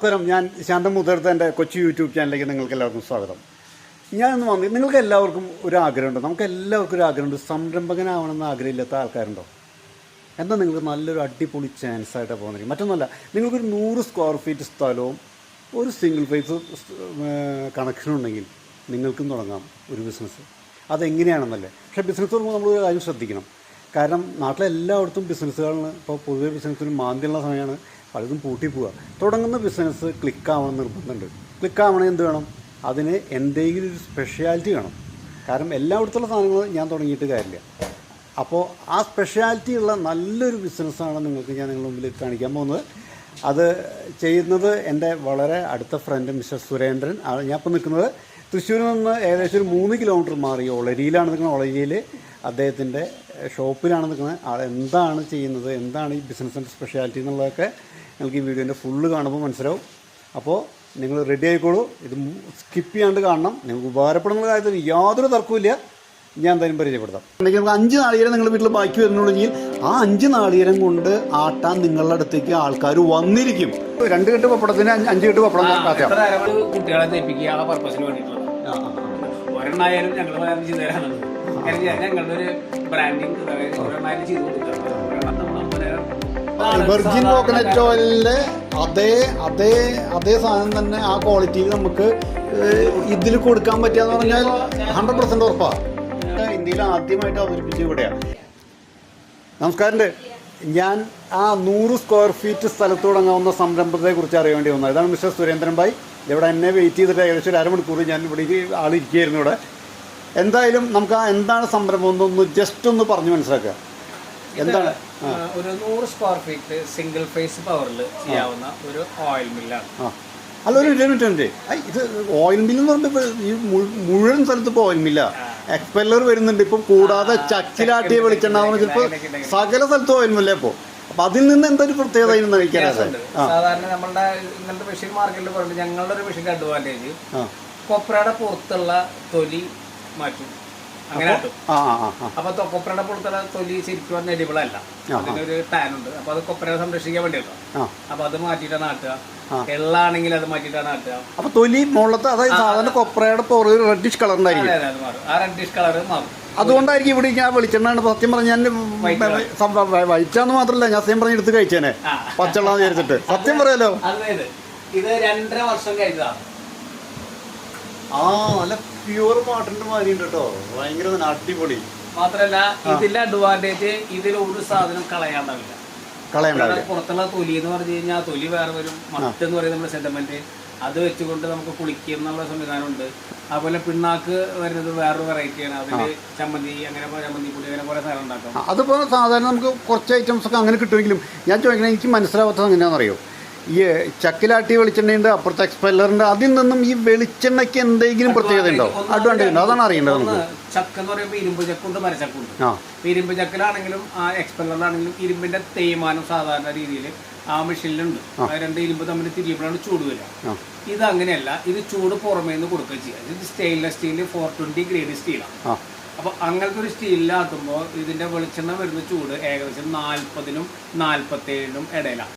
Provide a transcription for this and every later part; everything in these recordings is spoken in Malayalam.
നമസ്കാരം ഞാൻ ശാന്തം മുതിർത്ത കൊച്ചു യൂട്യൂബ് ചാനലിലേക്ക് നിങ്ങൾക്ക് എല്ലാവർക്കും സ്വാഗതം. ഞാനൊന്ന് വന്നു നിങ്ങൾക്ക് എല്ലാവർക്കും ഒരു ആഗ്രഹമുണ്ട് നമുക്ക് എല്ലാവർക്കും ഒരു ആഗ്രഹമുണ്ട് സംരംഭകനാവണമെന്ന് ആഗ്രഹമില്ലാത്ത ആൾക്കാരുണ്ടോ? എന്നാൽ നിങ്ങൾക്ക് നല്ലൊരു അടിപൊളി ചാൻസ് ആയിട്ടാണ് പോകുന്നത്? മറ്റൊന്നുമല്ല നിങ്ങൾക്കൊരു നൂറ് സ്ക്വയർ ഫീറ്റ് സ്ഥലവും ഒരു സിംഗിൾ ഫേസ് കണക്ഷനും ഉണ്ടെങ്കിൽ നിങ്ങൾക്കും തുടങ്ങാം ഒരു ബിസിനസ് അതെങ്ങനെയാണെന്നല്ലേ? പക്ഷേ ബിസിനസ് തുടങ്ങുമ്പോൾ നമ്മൾ ഒരു കാര്യം ശ്രദ്ധിക്കണം. കാരണം നാട്ടിലെല്ലായിടത്തും ബിസിനസ്സുകളാണ് ഇപ്പോൾ പൊതുവെ ബിസിനസ്സിന് മാന്തിയുള്ള സമയമാണ്. പലതും പൂട്ടി പോവുക തുടങ്ങുന്ന ബിസിനസ് ക്ലിക്കാവണം നിർബന്ധമുണ്ട്. ക്ലിക്കാവണേ എന്ത് വേണം? അതിന് എന്തെങ്കിലും ഒരു സ്പെഷ്യാലിറ്റി വേണം. കാരണം എല്ലായിടത്തുള്ള സാധനങ്ങൾ ഞാൻ തുടങ്ങിയിട്ട് കാര്യമില്ല. അപ്പോൾ ആ സ്പെഷ്യാലിറ്റി ഉള്ള നല്ലൊരു ബിസിനസ്സാണ് നിങ്ങൾക്ക് ഞാൻ നിങ്ങളുടെ മുമ്പിൽ കാണിക്കാൻ പോകുന്നത്. അത് ചെയ്യുന്നത് എന്റെ വളരെ അടുത്ത ഫ്രണ്ട് മിസ്റ്റർ സുരേന്ദ്രൻ ഞാൻ ഇപ്പോൾ നിൽക്കുന്നത് തൃശ്ശൂരിൽ നിന്ന് ഏകദേശം ഒരു മൂന്ന് കിലോമീറ്റർ മാറി. ഒളരിയിലാണ് നിൽക്കുന്നത്. ഒളരിയിൽ അദ്ദേഹത്തിന്റെ ഷോപ്പിലാണ് നിൽക്കുന്നത്. ആൾ എന്താണ് ചെയ്യുന്നത്? എന്താണ് ഈ ബിസിനസ്സിന്റെ സ്പെഷ്യാലിറ്റി എന്നുള്ളതൊക്കെ നിങ്ങൾക്ക് ഈ വീഡിയോന്റെ ഫുള്ള് കാണുമ്പോൾ മനസ്സിലാവും. അപ്പോൾ നിങ്ങൾ റെഡി ആയിക്കോളൂ. ഇത് സ്കിപ്പ് ചെയ്യാണ്ട് കാണണം. നിങ്ങൾക്ക് ഉപകാരപ്പെടുന്ന കാര്യത്തിൽ യാതൊരു തർക്കമില്ല ഞാൻ എന്തായാലും പരിചയപ്പെടുത്താം. അല്ലെങ്കിൽ നമുക്ക് അഞ്ച് നാളികേരം നിങ്ങൾ വീട്ടിൽ ബാക്കി വരുന്നുണ്ടെങ്കിൽ ആ അഞ്ച് നാളികേരം കൊണ്ട് ആട്ടാൻ നിങ്ങളുടെ അടുത്തേക്ക് ആൾക്കാർ വന്നിരിക്കും. രണ്ട് കെട്ട് പപ്പടത്തിന് അഞ്ച് കെട്ട് പപ്പടം കുട്ടികളെ തെപ്പിക്കുക? ആ പർപ്പസിന് ഒരെണ്ണായാലും ഞങ്ങൾ ഞങ്ങളുടെ ഒരു ബ്രാൻഡിങ് ഒരെണ്ണായാലും ചെയ്തു കൊടുക്കുക വെർജിൻ കോക്കനട്ട് ഓയിലിന്റെ അതേ അതേ അതേ സാധനം തന്നെ ആ ക്വാളിറ്റിയിൽ നമുക്ക് ഇതിൽ കൊടുക്കാൻ പറ്റുക പറഞ്ഞാൽ ഹൺഡ്രഡ് പെർസെന്റ് ഉറപ്പാണ് ഇന്ത്യയിൽ ആദ്യമായിട്ട് അവതരിപ്പിച്ച ഇവിടെയാണ് നമസ്കാരം ഞാൻ ആ നൂറ് സ്ക്വയർ ഫീറ്റ് സ്ഥലത്ത് തുടങ്ങാവുന്ന സംരംഭത്തെ കുറിച്ച് അറിയാൻ വേണ്ടി വന്നത് ഇതാണ് മിസ്റ്റർ സുരേന്ദ്രൻ ഭായ്. ഇവിടെ എന്നെ വെയിറ്റ് ചെയ്തിട്ട് ഏകദേശം ഒരു അരമണിക്കൂർ ഞാൻ ഇവിടെ ആളിരിക്കുകയായിരുന്നു ഇവിടെ. എന്തായാലും നമുക്ക് ആ എന്താണ് സംരംഭം എന്നൊന്ന് ജസ്റ്റ് ഒന്ന് പറഞ്ഞു മനസ്സിലാക്കുക. എന്താണ്? ഒരു നൂറ് സ്ക്വയർ ഫീറ്റ് സിംഗിൾ ഫേസ് പവറിൽ ചെയ്യാവുന്ന ഒരു ഓയിൽ മില്ലാണ് അല്ല ഒരു മിനിറ്റ് ഉണ്ട് ഇത് ഓയിൽ മില്ല് എന്ന് പറഞ്ഞപ്പോൾ ഈ മുഴുവൻ സ്ഥലത്ത് ഇപ്പോൾ ഓയിൽ മില്ല എക്സ്പെല്ലർ വരുന്നുണ്ട്. ഇപ്പം കൂടാതെ ചക്കിലാട്ടിയ വെളിച്ചെണ്ണ ചിലപ്പോൾ സകല സ്ഥലത്തും ഓയിൽ മില്ല ഇപ്പോൾ അപ്പൊ അതിൽ നിന്ന് എന്തൊരു പ്രത്യേകത സാധാരണ നമ്മളുടെ ഇങ്ങനത്തെ മെഷീൻ മാർക്കറ്റിൽ പറഞ്ഞിട്ട് ഞങ്ങളുടെ ഒരു മെഷീന്റെ അഡ്വാന്റേജ് കൊപ്രയുടെ പുറത്തുള്ള തൊലി മാറ്റും. അങ്ങനെ ആ ആ ആ അപ്പൊ തൊ- കൊപ്രയുടെ പുറത്തുള്ള തൊലി ശരിക്കും പറഞ്ഞ എഡിബിൾ അല്ല. അതിനൊരു ടാൻ ഉണ്ട്. അപ്പൊ അത് കൊപ്രയെ സംരക്ഷിക്കാൻ വേണ്ടിയിട്ടോ ആ. അപ്പൊ അത് മാറ്റിയിട്ടാണ് നാട്ടുക. എള്ളാണെങ്കിൽ അത് മാറ്റിയിട്ടാണ് നാട്ടുക. അപ്പോൾ തൊലി മുകളിലത്തെ അതായത് സാധാരണ കൊപ്രയുടെ പുറകെ റെഡിഷ് അതെ അതെ അത് മാറും. ആ റെഡിഷ് കളർ മാറും. അതുകൊണ്ടായിരിക്കും ഇവിടെ ഞാൻ വെളിച്ചെണ്ണ സത്യം പറഞ്ഞാൽ വൈറ്റാന്ന് മാത്രമല്ല ഞാൻ സത്യം പറഞ്ഞ് എടുത്ത് കഴിച്ചേനെ. ആ. പച്ചവെള്ളം വിചാരിച്ചിട്ട്. സത്യം പറയാലോ അതായത് ഇത് രണ്ടര വർഷം കഴിഞ്ഞതാണ് ആ നല്ല പ്യൂർ മാട്ടിന്റെ മാതിരി ഉണ്ട് കേട്ടോ ഭയങ്കര അടിപൊളി. മാത്രല്ല ഇതിന്റെ അഡ്വാന്റേജ് ഇതിൽ ഒരു സാധനം കളയാണ്ടാവില്ല. കളയണ്ടാവില്ല. പുറത്തുള്ള തൊലി എന്ന് പറഞ്ഞു കഴിഞ്ഞാൽ തൊലി വേറെ വരും. മത്ത് എന്ന് പറയുന്നത് നമ്മുടെ സെന്റമെന്റ് അത് വെച്ചുകൊണ്ട് നമുക്ക് കുളിക്കുക എന്നുള്ള സംവിധാനമുണ്ട്. അതുപോലെ പിണ്ണാക്ക് വരുന്നത് വേറൊരു വെറൈറ്റിയാണ് അതിൽ ചമ്മന്തി അങ്ങനെ ചമ്മന്തി പൊടി അങ്ങനെ കുറെ സാധനം ഉണ്ടാക്കാം. അതുപോലെ സാധാരണ നമുക്ക് കുറച്ച് ഐറ്റംസ് ഒക്കെ അങ്ങനെ കിട്ടുമെങ്കിലും ഞാൻ ചോദിക്കണേ എനിക്ക് മനസ്സിലാവാത്തത് എങ്ങനെയാണെന്നറിയോ? ഈ ചക്കിലാട്ടി വെളിച്ചെണ്ണയുണ്ട് അപ്പുറത്തെ എക്സ്പെല്ലറുണ്ട് അതിൽ നിന്നും ഈ വെളിച്ചെണ്ണയ്ക്ക് എന്തെങ്കിലും പ്രത്യേകത ഉണ്ടോ? അഡ്വാന്റേജ് ഉണ്ടോ? അതാണ് അറിയേണ്ടത് നമുക്ക്. ചക്ക എന്ന് പറയുമ്പോൾ ഇരുമ്പ് ചക്കുണ്ട് മരച്ചക്കുണ്ട്. ആ. ഇരുമ്പ് ചക്കിലാണെങ്കിലും ആ എക്സ്പെല്ലറിലാണെങ്കിലും ഇരുമ്പിന്റെ തേയ്മാനം സാധാരണ രീതിയിൽ ആ മെഷീനിലുണ്ട് രണ്ട് ഇരുമ്പ് തമ്മിൽ തിരിയുമ്പോഴാണ് ചൂട് വരിക. ഇത് അങ്ങനെയല്ല ഇത് ചൂട് പുറമേ നിന്ന് കൊടുക്കുകയും ചെയ്യുക ഇത് stainless steel four twenty grade സ്റ്റീലാണ് അപ്പൊ അങ്ങനത്തെ ഒരു സ്റ്റീലിലാട്ടുമ്പോൾ ഇതിന്റെ വെളിച്ചെണ്ണ വരുന്ന ചൂട് ഏകദേശം നാൽപ്പതിനും നാൽപ്പത്തേഴിനും ഇടയിലാണ്.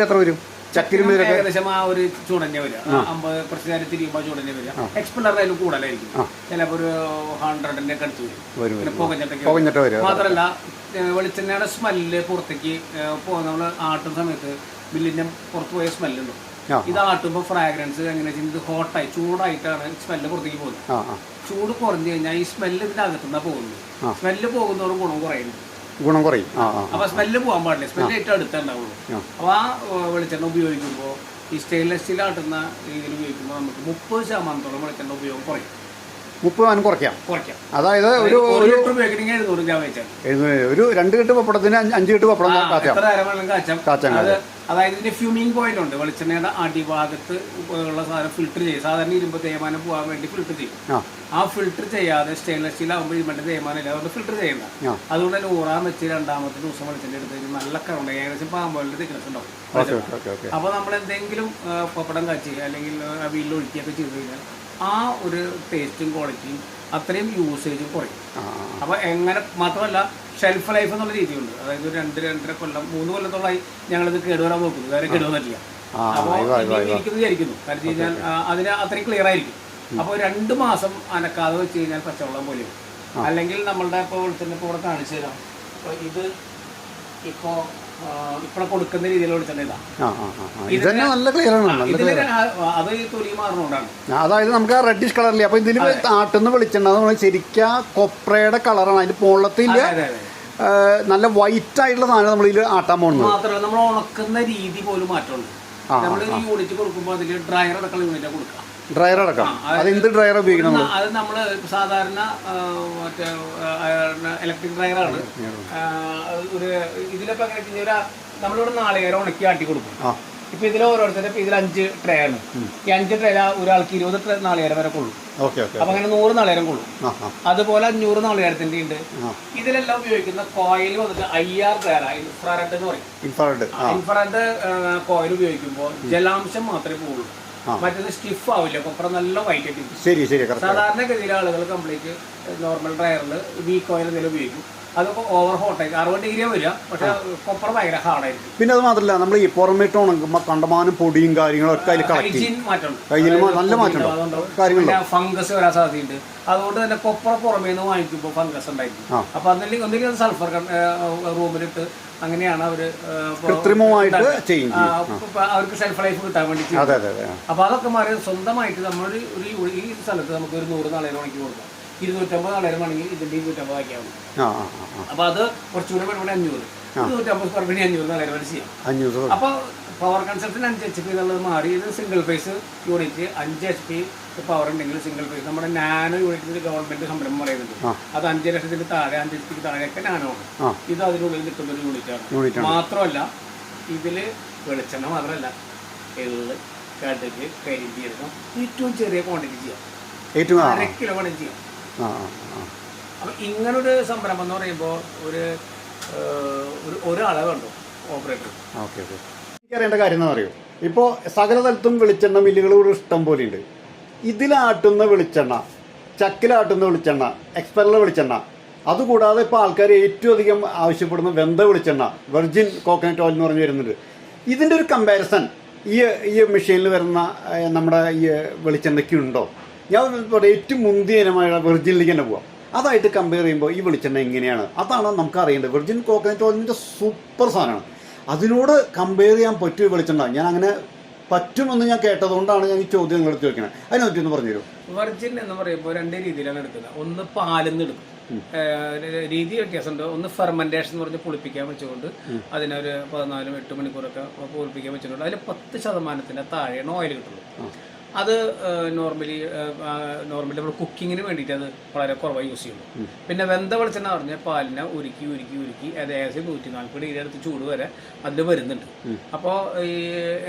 എത്ര വരും? ചക്കിലും ഏകദേശം ആ ഒരു ചൂടന്നെ വരിക അമ്പത് കുറച്ച് നേരം തിരിയുമ്പോൾ ചൂടന്നെ വരിക എക്സ്പെല്ലറിനായാലും കൂടുതലായിരിക്കും. ചിലപ്പോൾ ഒരു ഹൺഡ്രഡിന്റെ ഒക്കെ അടുത്ത് വരും. പിന്നെ പുകഞ്ഞിട്ടൊക്കെ മാത്രല്ല വെളിച്ചെണ്ണയുടെ സ്മെല്ല് പുറത്തേക്ക് നമ്മൾ ആട്ടുന്ന സമയത്ത് ബില്ലിന്റെ പുറത്ത് പോയ സ്മെല്ലുണ്ട്. ഇത് ആട്ടുമ്പോൾ ഫ്രാഗ്രൻസ് എങ്ങനെ ഇത് ഹോട്ടായി ചൂടായിട്ടാണ് സ്മെല്ല് പുറത്തേക്ക് പോകുന്നത്. ചൂട് കുറഞ്ഞു കഴിഞ്ഞാൽ ഈ സ്മെല്ല് ഇതിന്റെ അകത്തുനിന്നാണ് പോകുന്നത് സ്മെല്ല് പോകുന്നവർ ഗുണം കുറയുന്നു. ഗുണം കുറയും. ആ ആ അപ്പൊ സ്മെല്ല് പോകാൻ പാടില്ല. സ്മെല്ല് ഏറ്റവും അടുത്തുണ്ടാവുള്ളൂ അപ്പോൾ ആ. അപ്പൊ ആ വെളിച്ചെണ്ണ ഉപയോഗിക്കുമ്പോൾ ഈ സ്റ്റെയിൻലെസ് സ്റ്റീൽ ആട്ടുന്ന രീതിയിൽ ഉപയോഗിക്കുമ്പോൾ നമുക്ക് മുപ്പത് ശതമാനത്തോളം വെളിച്ചെണ്ണ ഉപയോഗം കുറയും. മുപ്പത് മാനം കുറയ്ക്കാം. കുറയ്ക്കാം. അതായത് ഒരു ഒരു ലിറ്റർ ഉപയോഗിക്കണമെങ്കിൽ എഴുന്നൂറ് ഗ്രാം വെച്ചാൽ എഴുന്നൂറ് ഒരു രണ്ട് കെട്ട് പപ്പടത്തിന് അഞ്ച് കെട്ട് പപ്പടം കാച്ചാം. നേരം കാച്ചാം. കാച്ചാം അത് അതായത് ഇതിന്റെ ഫ്യൂമിംഗ് പോയിന്റ് ഉണ്ട്. വെളിച്ചെണ്ണയുടെ അടിഭാഗത്ത് ഉള്ള സാധനം ഫിൽറ്റർ ചെയ്യും സാധാരണ ഇരുമ്പ് തേയ്മാനം പോകാൻ വേണ്ടി ഫിൽറ്റർ ചെയ്യും. ആ. ഫിൽട്ടർ ഫിൽറ്റർ ചെയ്യാതെ സ്റ്റെയിൻലെസ് സ്റ്റീൽ ആകുമ്പോൾ ഇരുമ്പിന്റെ തേയ്മാനം ഇല്ല. അതുകൊണ്ട് ഫിൽറ്റർ ചെയ്യണ്ട. അതുകൊണ്ട് തന്നെ ഊറാൻ വെച്ച് രണ്ടാമത്തെ ദിവസം വെളിച്ചെണ്ണ എടുത്ത് നല്ല കറുണ്ട്. ഏകദേശം പാമ്പോലിന്റെ തിക്നസ് ഉണ്ടാവും. അപ്പൊ നമ്മൾ എന്തെങ്കിലും പപ്പടം കാച്ചി അല്ലെങ്കിൽ വീട്ടിൽ ഒഴുക്കിയൊക്കെ ചെയ്ത് കഴിഞ്ഞാൽ ആ ഒരു ടേസ്റ്റും ക്വാളിറ്റിയും അത്രയും യൂസേജും കുറയും. അപ്പോൾ എങ്ങനെ മാത്രമല്ല ഷെൽഫ് ലൈഫ് എന്നുള്ള രീതിയുണ്ട്. അതായത് രണ്ട് രണ്ടര കൊല്ലം മൂന്ന് കൊല്ലത്തോളമായി ഞങ്ങളിത് കേടുവരാൻ നോക്കുന്നു. വേറെ കേടുവന്നില്ല അപ്പോൾ വിചാരിക്കുന്നു. കാരണം കഴിഞ്ഞാൽ അതിന് അത്രയും ക്ലിയർ ആയിരിക്കും. അപ്പോൾ രണ്ട് മാസം അനക്കാതെ വെച്ച് കഴിഞ്ഞാൽ പച്ചവെള്ളം പോലെ അല്ലെങ്കിൽ നമ്മളുടെ ഇപ്പോൾ വെളിച്ചെണ്ണ ഇപ്പോൾ ഇവിടെ കാണിച്ചു തരാം. ഇപ്പോൾ ഇത് ഇപ്പോൾ ഇപ്പോൾ കൊടുക്കുന്ന ഇതാ. ഇത് തന്നെ നല്ല ക്ലിയർ ആണ് നല്ല ഇതിൽ അത് ഈ തൊലി മാറുന്നതുകൊണ്ടാണ് അതായത് നമുക്ക് ആ റെഡിഷ് കളറില്ലേ അപ്പൊ ഇതിൽ ആട്ടുന്ന വെളിച്ചെണ്ണ നമ്മൾ ശരിക്കും ആ കൊപ്രയുടെ കളറാണ് അതിന്റെ അതെ അതെ നല്ല വൈറ്റ് ആയിട്ടുള്ള സാധനം നമ്മൾ ഇതിൽ ആട്ടാൻ പോകുന്നത് മാത്രമല്ല നമ്മൾ ഉണക്കുന്ന രീതി പോലും മാറ്റമുണ്ട് ആ, നമ്മൾ യൂണിറ്റ് കൊടുക്കുമ്പോൾ അതിൽ ഡ്രയർ അടക്കം യൂണിറ്റാണ് കൊടുക്കാം. ഡ്രയർ അടക്കം. അത് എന്ത് ഡ്രയർ ഉപയോഗിക്കണം അത് നമ്മൾ സാധാരണ മറ്റേ ഇലക്ട്രിക് ഡ്രയറാണ് ഒരു ഇതിലൊക്കെ അങ്ങനെ വെച്ച് കഴിഞ്ഞാൽ ഒരു നമ്മളിവിടെ നാളികേരം ഉണക്കി ആട്ടി കൊടുക്കും. ഇപ്പൊ ഇതിൽ ഓരോരുത്തരുടെ ഇതിൽ അഞ്ച് ട്രേ ആണ്. ഈ അഞ്ച് ട്രേ ഒരാൾക്ക് ഇരുപത് ട്രേ നാളികേരം വരെ കൊള്ളും. അപ്പൊ അങ്ങനെ നൂറ് നാളികേരം കൊള്ളും. അതുപോലെ അഞ്ഞൂറ് നാളികേരത്തിന്റെ ഉണ്ട്. ഇതിലെല്ലാം ഉപയോഗിക്കുന്ന കോയിൽ വന്നിട്ട് ഐ ആർ ഡ്രയർ ഇൻഫ്രാറെഡ് എന്ന് പറയും. ഇൻഫ്രാറെഡ് ഇൻഫ്രാറെഡ് കോയിൽ ഉപയോഗിക്കുമ്പോൾ ജലാംശം മാത്രമേ പോകുള്ളൂ. മറ്റേത് സ്റ്റിഫ് ആവില്ല കൊപ്ര നല്ല വൈറ്റ് ആയിട്ട് ശരി ശരി സാധാരണ സാധാരണഗതിയിൽ ആളുകൾ കംപ്ലീറ്റ് നോർമൽ ഡ്രയറിൽ വീക്ക് ഓയിൽ എന്തെങ്കിലും ഉപയോഗിക്കും. അതൊക്കെ ഓവർ ഹോട്ടായിരിക്കും അറുപത് ഡിഗ്രി വരിക പക്ഷെ കൊപ്ര ഭയങ്കര ഹാർഡായിരിക്കും പിന്നെ അത് മാത്രമല്ല നമ്മൾ ഈ പുറമേട്ട് ഉണങ്ങുമ്പോൾ കണ്ടമാനം പൊടിയും കാര്യങ്ങളും ഒക്കെ അതിൽ കളക്ട് ചെയ്യും. ഹൈജീൻ മാറ്റമുണ്ട് ഹൈജീൻ മാ- അതായത് നല്ല മാറ്റം അതുകൊണ്ടാവും. ഫംഗസ് വരാൻ സാധ്യതയുണ്ട്. അതുകൊണ്ട് തന്നെ കൊപ്ര പുറമേ നിന്ന് വാങ്ങിക്കുമ്പോൾ ഫംഗസ് ഉണ്ടായിരിക്കും. അപ്പൊ അതിൽ ഒന്നിലും സൾഫർ റൂമിലിട്ട് അങ്ങനെയാണ് അവർ കൃത്രിമമായിട്ട് അവർക്ക് സെൽഫ് ലൈഫ് കിട്ടാൻ വേണ്ടി. അപ്പൊ അതൊക്കെ മാറി സ്വന്തമായിട്ട് നമ്മൾ ഒരു ഈ സ്ഥലത്ത് നമുക്ക് ഒരു നൂറ് നാളേരം മണിക്ക് കൊടുക്കാം. ഇരുന്നൂറ്റമ്പത് നാളേരം വേണമെങ്കിൽ ഇതിന്റെ ഇരുന്നൂറ്റമ്പത് ആക്കിയാൽ മതി ആ ആ ആ ആ. അപ്പൊ അത് കുറച്ചുകൂടെ വേണമെങ്കിൽ അഞ്ഞൂറ്. ഇരുന്നൂറ്റമ്പത് സ്ക്വയർ ഫീറ്റ് അഞ്ഞൂറ് നാളേരം വരെ ചെയ്യാം. അപ്പൊ പവർ കൺസെപ്റ്റിന് അഞ്ച് എച്ച് പി എന്നുള്ളത് മാറി ഇത് സിംഗിൾ ഫേസ് യൂണിറ്റ് അഞ്ച് എച്ച് പി പവർ ഉണ്ടെങ്കിൽ സിംഗിൾ ഫേസ് നമ്മുടെ നാനോ യൂണിറ്റിൽ ഗവൺമെന്റ് സംരംഭം പറയുന്നുണ്ട് അത് അഞ്ച് ലക്ഷത്തിന് താഴെ അഞ്ച് ലക്ഷത്തിന് താഴെയൊക്കെ നാനോ ആണ്. ഇത് അതിനുള്ളിൽ നിൽക്കുന്ന ഒരു യൂണിറ്റാണ് മാത്രമല്ല ഇതിൽ വെളിച്ചെണ്ണ മാത്രമല്ല എള്ള് കടുക് കരിഞ്ചീരകം ഏറ്റവും ചെറിയ ക്വാണ്ടിറ്റി ചെയ്യാം. ഏറ്റവും അര കിലോ വേണം ചെയ്യാം. അപ്പം ഇങ്ങനൊരു സംരംഭം എന്ന് പറയുമ്പോൾ ഒരു ഒരു ഒരാളെ വേണ്ടു ഓപ്പറേറ്റർ ഓക്കെ ഓക്കെ. എനിക്കറിയേണ്ട കാര്യം എന്താ അറിയോ? ഇപ്പോൾ സകല സ്ഥലത്തും വെളിച്ചെണ്ണ മില്ലുകൾ ഇഷ്ടം പോലെയുണ്ട് ഇതിലാട്ടുന്ന വെളിച്ചെണ്ണ ചക്കിലാട്ടുന്ന വെളിച്ചെണ്ണ എക്സ്പെറിലെ വെളിച്ചെണ്ണ. അതുകൂടാതെ ഇപ്പോൾ ആൾക്കാർ ഏറ്റവും അധികം ആവശ്യപ്പെടുന്ന വെന്ത വെളിച്ചെണ്ണ വെർജിൻ കോക്കനട്ട് ഓയിൽ എന്ന് പറഞ്ഞ് വരുന്നുണ്ട് ഇതിന്റെ ഒരു കമ്പാരിസൺ ഈ ഈ മെഷീനിൽ വരുന്ന നമ്മുടെ ഈ വെളിച്ചെണ്ണയ്ക്ക് ഉണ്ടോ? ഞാൻ ഏറ്റവും മുന്തിയനമായ വെർജിനിലേക്ക് തന്നെ പോവാം. അതായിട്ട് കമ്പയർ ചെയ്യുമ്പോൾ ഈ വെളിച്ചെണ്ണ എങ്ങനെയാണ്? അതാണ് നമുക്ക് അറിയേണ്ടത്. വെർജിൻ കോക്കനട്ട് ഓയിലിന്റെ സൂപ്പർ സാധനമാണ്. അതിനോട് കമ്പയർ ചെയ്യാൻ പറ്റിയ വെളിച്ചെണ്ണ. ഞാൻ അങ്ങനെ പറ്റുമെന്ന് ഞാൻ കേട്ടതുകൊണ്ടാണ് ഞാൻ ഈ ചോദ്യം നിങ്ങളടുത്ത് ചോദിക്കുന്നത് അതിനെ പറ്റി ഒന്ന് പറഞ്ഞു വെർജിൻ എന്ന് പറയുമ്പോൾ രണ്ട് രീതിയിലാണ് എടുക്കുന്നത്. ഒന്ന് പാലിൽ നിന്ന് എടുക്കും രീതി രീതി വ്യത്യാസമുണ്ട്. ഒന്ന് ഫെർമെന്റേഷൻ എന്ന് പറഞ്ഞ് പുളിപ്പിക്കാൻ വെച്ചുകൊണ്ട് അതിനൊരു പതിനാലും എട്ട് മണിക്കൂറൊക്കെ പുളിപ്പിക്കാൻ വെച്ചിട്ടുണ്ട് അതിൽ പത്ത് ശതമാനത്തിന്റെ താഴെയാണ് ഓയിൽ കിട്ടുള്ളൂ അത് നോർമലി നോർമലി നമ്മൾ കുക്കിങ്ങിന് വേണ്ടിയിട്ട് അത് വളരെ കുറവായി യൂസ് ചെയ്യുന്നു പിന്നെ വെന്ത വെളിച്ചെണ്ണ പറഞ്ഞാൽ പാലിനെ ഉരുക്കി ഉരുക്കി ഉരുക്കി അത് ഏകദേശം നൂറ്റി നാൽപ്പത് ഡിഗ്രി അടുത്ത് ചൂട് വരെ അതിൽ വരുന്നുണ്ട്. അപ്പോൾ ഈ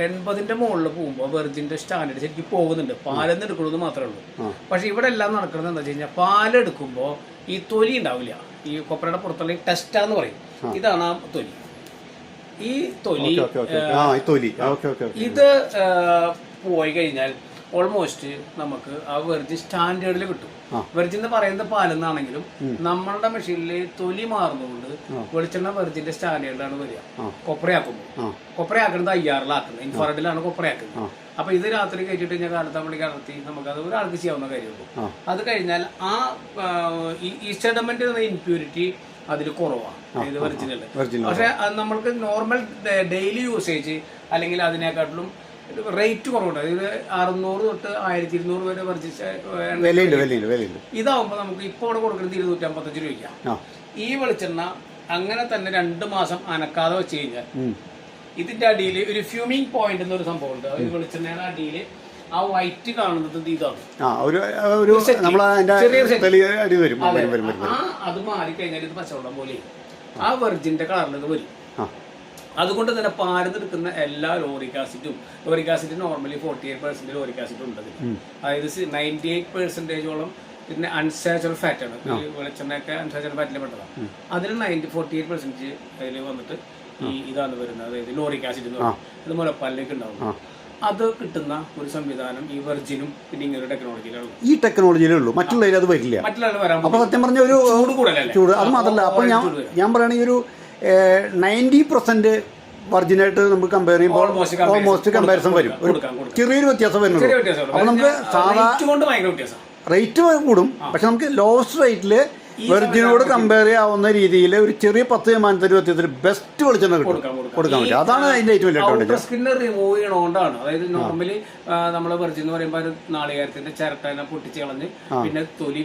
എൺപതിന്റെ മുകളിൽ പോകുമ്പോൾ വെർജിന്റെ സ്റ്റാൻഡേർഡ് ശരിക്കും പോകുന്നുണ്ട്. പാലെന്ന് എടുക്കണമെന്ന് മാത്രമേ ഉള്ളൂ. പക്ഷേ ഇവിടെ എല്ലാം നടക്കുന്നത് എന്താ വെച്ച് കഴിഞ്ഞാൽ പാലെടുക്കുമ്പോൾ ഈ തൊലി ഉണ്ടാവില്ല. ഈ കൊപ്രയുടെ പുറത്തുള്ള ഈ ടെസ്റ്റാന്ന് പറയും. ഇതാണ് ആ തൊലി. ഈ തൊലി ഇത് പോയി കഴിഞ്ഞാൽ ഓൾമോസ്റ്റ് നമുക്ക് ആ വെർജിൻ സ്റ്റാൻഡേർഡിൽ കിട്ടും. വെർജിൻ എന്ന് പറയുന്നത് പാലെന്നാണെങ്കിലും നമ്മളുടെ മെഷീനിൽ തൊലി മാറുന്നതുകൊണ്ട് വെളിച്ചെണ്ണ വെർജിന്റെ സ്റ്റാൻഡേർഡിലാണ് വരിക. കൊപ്രയാക്കുമ്പോൾ. കൊപ്രയാക്കുന്നത് അയ്യാറിലാക്കുന്നത്. ഇൻഫ്രാറെഡിലാണ് കൊപ്രയാക്കുന്നത്. അപ്പൊ ഇത് രാത്രി കയറ്റിട്ട് ഞാൻ നമ്മൾ മണി നമുക്ക് അത് ഒരാൾക്ക് ചെയ്യാവുന്ന കാര്യമുള്ളൂ. അത് കഴിഞ്ഞാൽ ആ ഈ സെഡമെന്റ് എന്ന ഇൻപ്യൂരിറ്റി അതിൽ കുറവാണ്. ഇത് പക്ഷെ നമ്മൾക്ക് നോർമൽ ഡെയിലി യൂസേജ് അല്ലെങ്കിൽ അതിനെക്കാട്ടിലും റേറ്റ് കുറവുണ്ട്. ഇതിൽ അറുന്നൂറ് തൊട്ട് ആയിരത്തി ഇരുന്നൂറ് വരെ വർദ്ധിച്ച ഇതാവുമ്പോൾ നമുക്ക് ഇപ്പോൾ ഇവിടെ കൊടുക്കുന്നത് ഇരുന്നൂറ്റി അമ്പത്തഞ്ച് രൂപയ്ക്കാണ് ഈ വെളിച്ചെണ്ണ അങ്ങനെ തന്നെ രണ്ട് മാസം അനക്കാതെ വെച്ച് കഴിഞ്ഞാൽ ഇതിന്റെ അടിയിൽ ഒരു ഫ്യൂമിങ് പോയിന്റ് എന്നൊരു സംഭവമുണ്ട്. ഈ വെളിച്ചെണ്ണയുടെ അടിയിൽ ആ വൈറ്റ് കാണുന്നത് ഇതാണ്. അത്. മാറിക്കഴിഞ്ഞാൽ ഇത് പച്ചവെള്ളം പോലെ ആ വെർജിന്റെ കളറിൽ ഇത് വരും. അതുകൊണ്ട് തന്നെ പാരുന്നെടുക്കുന്ന എല്ലാ ലോറിക് ആസിഡും lauric acid normally forty eight percent lauric acid ഉണ്ട് അതായത് നയന്റി എയ്റ്റ് പെർസെന്റേജോളം പിന്നെ അൺസാച്ചുറൽ ഫാറ്റാണ് വെളിച്ചെണ്ണയൊക്കെ അൺസാച്ചുറൽ ഫാറ്റിൽ പെട്ടതാണ് അതിൽ നയന്റി ഫോർട്ടി എയ്റ്റ് പെർസെന്റേജ് അതിൽ വന്നിട്ട് ഈ ഇതാണ് വരുന്നത്. അതായത് ലോറിക് ആസിഡ് എന്ന് പറയുന്നത് അത് മുലപ്പാലിലേക്ക് ഉണ്ടാവും. അത് കിട്ടുന്ന ഒരു സംവിധാനം ഈ വെർജിനും പിന്നെ ഇങ്ങനെ ടെക്നോളജിയിലാണ് ഈ ടെക്നോളജിയിലേ ഉള്ളൂ. മറ്റുള്ളതിൽ അത് വരില്ല. മറ്റുള്ള വരാം അപ്പൊ സത്യം പറഞ്ഞ ഒരു ചൂട് കൂടല്ലേ ചൂട്. അത് മാത്രമല്ല അപ്പൊ ഞാൻ ഞാൻ പറയുകയാണെങ്കിൽ ഒരു നയന്റി പെർസെന്റ് വർജിനായിട്ട് നമുക്ക് കമ്പയർ ചെയ്യുമ്പോൾ ഓൾമോസ്റ്റ് കമ്പാരിസൺ വരും. ഒരു. ചെറിയൊരു വ്യത്യാസം വരുന്നുള്ളൂ. അപ്പോൾ അപ്പൊ നമുക്ക് സാധാരണ റേറ്റ് കൂടും. പക്ഷെ നമുക്ക് ലോവസ്റ്റ് റേറ്റിൽ വെർജിനോട് കമ്പയർ ചെയ്യാവുന്ന രീതിയിൽ ഒരു ചെറിയ പത്ത് ശതമാനത്തിന് വ്യത്യാസത്തിൽ ബെസ്റ്റ് വെളിച്ചെണ്ണ. കൊടുക്കാൻ പറ്റും. അതാണ് അതിന്റെ ഏറ്റവും വലിയ അഡ്വാന്റേജ് സ്കിന്ന് റിമൂവ് ചെയ്യണോണ്ടാണ്. അതായത് നോർമലി നമ്മൾ വെർജിൻ എന്ന് പറയുമ്പോൾ നാളികേരത്തിന്റെ ചിരട്ടനെ പൊട്ടിച്ച് കളഞ്ഞ് പിന്നെ തൊലി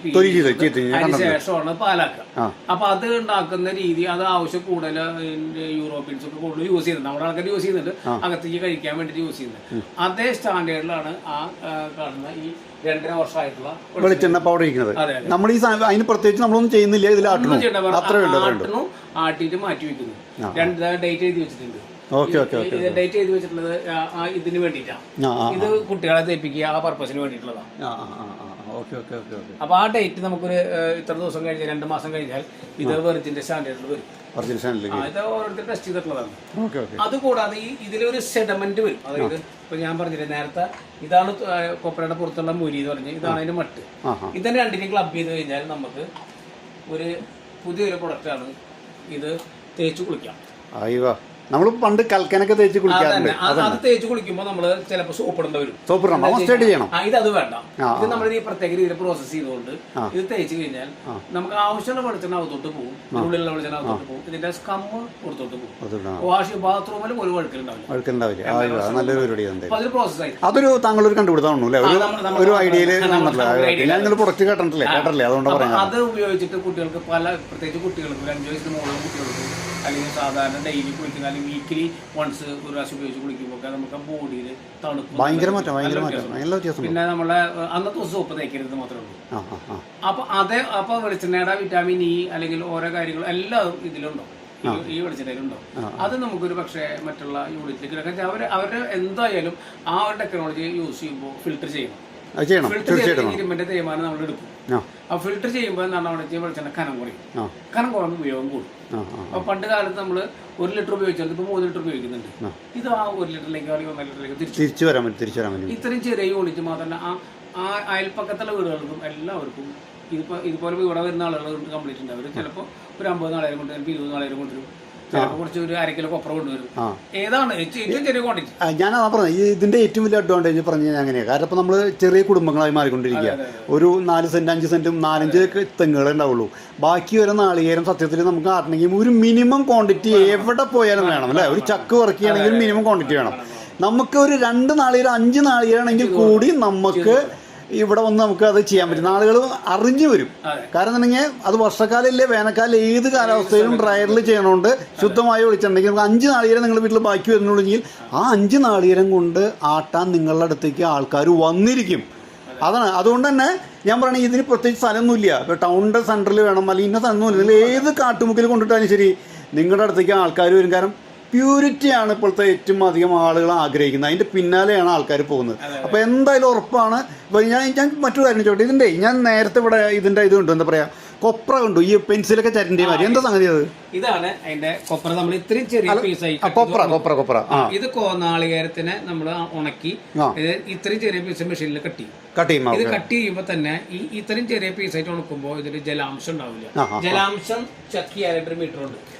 അതിന് ശേഷമാണ് പാലാക്കുക. അപ്പൊ അത് ഉണ്ടാക്കുന്ന രീതി അത് ആവശ്യം കൂടുതൽ യൂറോപ്യൻസ് ഒക്കെ കൂടുതൽ യൂസ് ചെയ്യുന്നുണ്ട്. നമ്മുടെ ആൾക്കാർ യൂസ് ചെയ്യുന്നുണ്ട്. അകത്തേക്ക് കഴിക്കാൻ വേണ്ടിട്ട് യൂസ് ചെയ്യുന്നത് അതേ സ്റ്റാൻഡേർഡിലാണ് ആ, കാണുന്ന ഈ രണ്ടര വർഷമായിട്ടുള്ള വെളിച്ചെണ്ണ. പൗഡർ ഇരിക്കുന്നത്. നമ്മൾ ഈ അതിന് പ്രത്യേകിച്ച് നമ്മളൊന്നും ചെയ്യുന്നില്ല ഇതിൽ ആട്ടണം? വെറുതെ അത്രേ ആട്ടണു ആട്ടിയിട്ട് മാറ്റി വെക്കുന്നു. രണ്ട് ഡേറ്റ് എഴുതി വെച്ചിട്ടുണ്ട്. ഓക്കെ ഓക്കെ ഓക്കെ ഡേറ്റ് എഴുതി വെച്ചിട്ടുള്ളത് ഇതിന് വേണ്ടിയിട്ടാണ് ഇത് കുട്ടികളെ തേപ്പിക്കുക ആ പർപ്പസിന് വേണ്ടിയിട്ടുള്ളതാണ് ഓക്കെ ഓക്കെ ഓക്കെ ഓക്കെ. അപ്പൊ ആ ഡേറ്റ് നമുക്കൊരു ഇത്ര ദിവസം കഴിഞ്ഞാൽ രണ്ട് മാസം കഴിഞ്ഞാൽ ഇത് വെറുതിന്റെ സ്റ്റാൻഡേർഡിൽ വരും. ചാനലിലേക്ക് ആ, ഇത് ഓരോരുത്തർ ടെസ്റ്റ് ചെയ്തിട്ടുള്ളതാണ്. Okay okay. അതുകൂടാതെ ഈ ഇതിലൊരു സെഡമെന്റ് വരും. അതായത് ഇപ്പൊ ഞാൻ പറഞ്ഞില്ലേ നേരത്തെ ഇതാണ് ത- ആ, കൊപ്രയുടെ പുറത്തുള്ള മുരി എന്ന് പറഞ്ഞ് ഇതാണ് അതിന്റെ മട്ട്. ആ ആ. ഇതിനെ രണ്ടിനെയും ക്ലബ് ചെയ്ത് കഴിഞ്ഞാൽ നമുക്ക് ഒരു പുതിയൊരു പ്രൊഡക്റ്റാണ് ഇത് തേച്ച് കുളിക്കാം. നമ്മൾ പണ്ട് കൽക്കനൊക്കെ തേച്ച് കുളിക്കാറുണ്ട്. അത് തേച്ച് കുളിക്കുമ്പോൾ നമ്മൾ ചിലപ്പോൾ സോപ്പ് ഇടേണ്ടി വരും. സോപ്പ് ഇടണം. മസ്റ്റായിട്ട് ചെയ്യണം. ഇത് അത് വേണ്ട. ഇത് നമ്മൾ ഈ പ്രത്യേക രീതിയിൽ പ്രോസസ്സ് ചെയ്തുകൊണ്ട് ഇത് തേച്ച് കഴിഞ്ഞാൽ നമുക്ക് ആവശ്യമുള്ള വെളിച്ചെണ്ണ അകത്തോട്ട് പോകും. ഉള്ളിലുള്ള വെളിച്ചെണ്ണ അകത്തോട്ട് പോകും. ഇതിന്റെ സ്കമ്മ് പുറത്തോട്ട് പോകും. വാഷ് ബാത്റൂമിൽ ഒരു വഴുക്കലുണ്ടാവില്ല. നല്ലൊരു പരിപാടി ആയി. അതൊരു താങ്കളൊരു കണ്ടുപിടുത്തമാണ് അല്ലേ? ഒരു നമ്മൾ- നമ്മൾ ഐഡിയയിൽ നമ്മൾ- നമ്മൾ നിങ്ങൾ പ്രൊഡക്റ്റ് കേട്ടിട്ടില്ലേ കേട്ടില്ലേ അതുകൊണ്ട് പറയാം അത് ഉപയോഗിച്ചിട്ട് കുട്ടികൾക്ക് പല പ്രത്യേകിച്ച് കുട്ടികൾക്ക് ഒരു അഞ്ച് വയസ്സിന് മുകളിലുള്ള കുട്ടികൾക്ക് അല്ലെങ്കിൽ സാധാരണ ഡെയിലി കുളിക്കുന്ന അല്ലെങ്കിൽ വീക്കിലി വൺസ് ഒരു പ്രാവശ്യം ഉപയോഗിച്ച് കുളിക്കുമ്പോൾ നമുക്ക് ബോഡിയിൽ തണുപ്പ് ഭയങ്കര മാറ്റം ഭയങ്കര മാറ്റം. പിന്നെ നമ്മളെ അന്നത്തെ ദിവസം ഉപ്പ് തേക്കരുത് മാത്രമേ ഉള്ളൂ. അപ്പൊ അതേ അപ്പൊ വെളിച്ചെണ്ണയുടെ വിറ്റാമിൻ ഇ അല്ലെങ്കിൽ ഓരോ കാര്യങ്ങളും എല്ലാം ഇതിലുണ്ടോ ഈ- വെളിച്ചെണ്ണയിലുണ്ടോ അത് നമുക്കൊരു പക്ഷേ മറ്റുള്ള യൂണിറ്റിലേക്ക് അവർ അവരുടെ എന്തായാലും ആ ഒരു ടെക്നോളജി യൂസ് ചെയ്യുമ്പോൾ ഫിൽട്ടർ ചെയ്യണം. ഫിൽട്ടർ ചെയ്ത് തീരുമാനം നമ്മൾ എടുക്കും ആ. ഫിൽട്ടർ ചെയ്യുമ്പോൾ എന്താണ് വെച്ചാൽ വെളിച്ചെണ്ണ കനം കുറയും. കനം കുറയുമ്പോൾ ഉപയോഗം കൂടും. ആ ആ അപ്പൊ പണ്ട് കാലത്ത് നമ്മൾ ഒരു ലിറ്റർ ഉപയോഗിച്ചാൽ ഇപ്പൊ മൂന്ന് ലിറ്റർ ഉപയോഗിക്കുന്നുണ്ട്. ഇത് ആ ഒരു ലിറ്ററിലേക്ക് അല്ലെങ്കിൽ ഒന്നര ലിറ്ററിലേക്ക് തിരിച്ചു വരാൻ പറ്റും തിരിച്ചു വരാൻ പറ്റും. ഇത്രയും ചെറിയ യൂണിറ്റ് മാത്രമല്ല ആ ആ അയൽപ്പക്കത്തുള്ള വീടുകൾക്കും എല്ലാവർക്കും ഇതിപ്പോ ഇതുപോലെ ഇവിടെ വരുന്ന ആളുകൾ കംപ്ലീറ്റ് ഉണ്ട്. അവർ ചിലപ്പോൾ ഒരു അമ്പത് നാളായിരം കൊണ്ടുവരും ഇരുപത് നാളായിരം കൊണ്ടുവരും. കുറച്ച് ഒരു അര കിലോ കൊണ്ടുവരും. ഏതാണ്? ഏറ്റവും ചെറിയ ക്വാണ്ടിറ്റി ഞാൻ അതാ പറഞ്ഞത്. ഇതിന്റെ ഏറ്റവും വലിയ അഡ്വാന്റേജ് പറഞ്ഞു ഞാൻ അങ്ങനെയാണ് കാരണം ഇപ്പൊ നമ്മൾ ചെറിയ കുടുംബങ്ങളായി മാറിക്കൊണ്ടിരിക്കുക. ഒരു നാല് സെന്റ് അഞ്ച് സെന്റും നാലഞ്ച് തെങ്ങുകളെ ഉണ്ടാവുള്ളൂ. ബാക്കി വരുന്ന നാളികേരം സത്യത്തിൽ നമുക്ക് ആട്ടണമെങ്കിൽ ഒരു മിനിമം ക്വാണ്ടിറ്റി എവിടെ പോയാലും വേണം അല്ലേ? ഒരു ചക്ക് വർക്കിയാണെങ്കിൽ മിനിമം ക്വാണ്ടിറ്റി വേണം. നമുക്ക് ഒരു രണ്ട് നാളികേരം അഞ്ച് നാളികേരാണെങ്കിൽ കൂടി നമുക്ക് ഇവിടെ വന്ന് നമുക്ക് അത് ചെയ്യാൻ പറ്റും. നാളുകൾ അറിഞ്ഞു വരും. കാരണം എന്നുണ്ടെങ്കിൽ അത് വർഷക്കാലമില്ലേ വേനൽക്കാലം ഏത് കാലാവസ്ഥയിലും ഡ്രയറിൽ ചെയ്യണോണ്ട് ശുദ്ധമായി ഒളിച്ചിട്ടുണ്ടെങ്കിൽ നമുക്ക് അഞ്ച് നാളികേരം നിങ്ങൾ വീട്ടിൽ ബാക്കി വരുന്നുണ്ടെങ്കിൽ ആ അഞ്ച് നാളികേരം കൊണ്ട് ആട്ടാൻ നിങ്ങളുടെ അടുത്തേക്ക് ആൾക്കാർ വന്നിരിക്കും. അതാണ്. അതുകൊണ്ട് തന്നെ ഞാൻ പറയണേ ഇതിന് പ്രത്യേകിച്ച് സ്ഥലമൊന്നുമില്ല. ഇപ്പോൾ ടൗണിന്റെ സെന്ററിൽ വേണം അല്ലെങ്കിൽ ഇന്ന സ്ഥലമൊന്നുമില്ല. ഏത് കാട്ടുമുക്കിൽ കൊണ്ടിട്ടാലും ശരി നിങ്ങളുടെ അടുത്തേക്ക് ആൾക്കാർ വരും. കാരണം പ്യൂരിറ്റിയാണ് ഇപ്പോഴത്തെ ഏറ്റവും അധികം ആളുകൾ ആഗ്രഹിക്കുന്നത്. അതിന്റെ പിന്നാലെയാണ് ആൾക്കാർ പോകുന്നത്. അപ്പോൾ എന്തായാലും ഉറപ്പാണ്. ഇപ്പോൾ ഞാൻ ഞാൻ മറ്റൊരു കാര്യം ചോട്ടെ ഇതിന്റെ ഞാൻ നേരത്തെ ഇവിടെ ഇതിന്റെ ഇത് കൊണ്ടു. എന്താ പറയുക കൊപ്ര കണ്ടു. ഈ പെൻസിലൊക്കെ ചരണ്ടി മാതിരി. എന്താ സംഗതി അത്? ഇതാണ് അതിന്റെ കൊപ്ര. നമ്മൾ ഇത്രയും ചെറിയ പീസായി ആ, കൊപ്ര കൊപ്ര കൊപ്ര. ഇത് കോ- നാളികേരത്തിനെ നമ്മൾ ഉണക്കി ഇത് ഇത്രയും ചെറിയ പീസ് മെഷീനിൽ കട്ട് ചെയ്യും. കട്ട് ചെയ്യും ഇത് കട്ട് ചെയ്യുമ്പോൾ തന്നെ ഈ ഇത്രയും ചെറിയ പീസ് ആയിട്ട് ഉണക്കുമ്പോൾ ഇതിന് ജലാംശം ഉണ്ടാവില്ല. ജലാംശം ചെക്ക് ചെയ്യാനായിട്ട് മീറ്റർ ഉണ്ട്.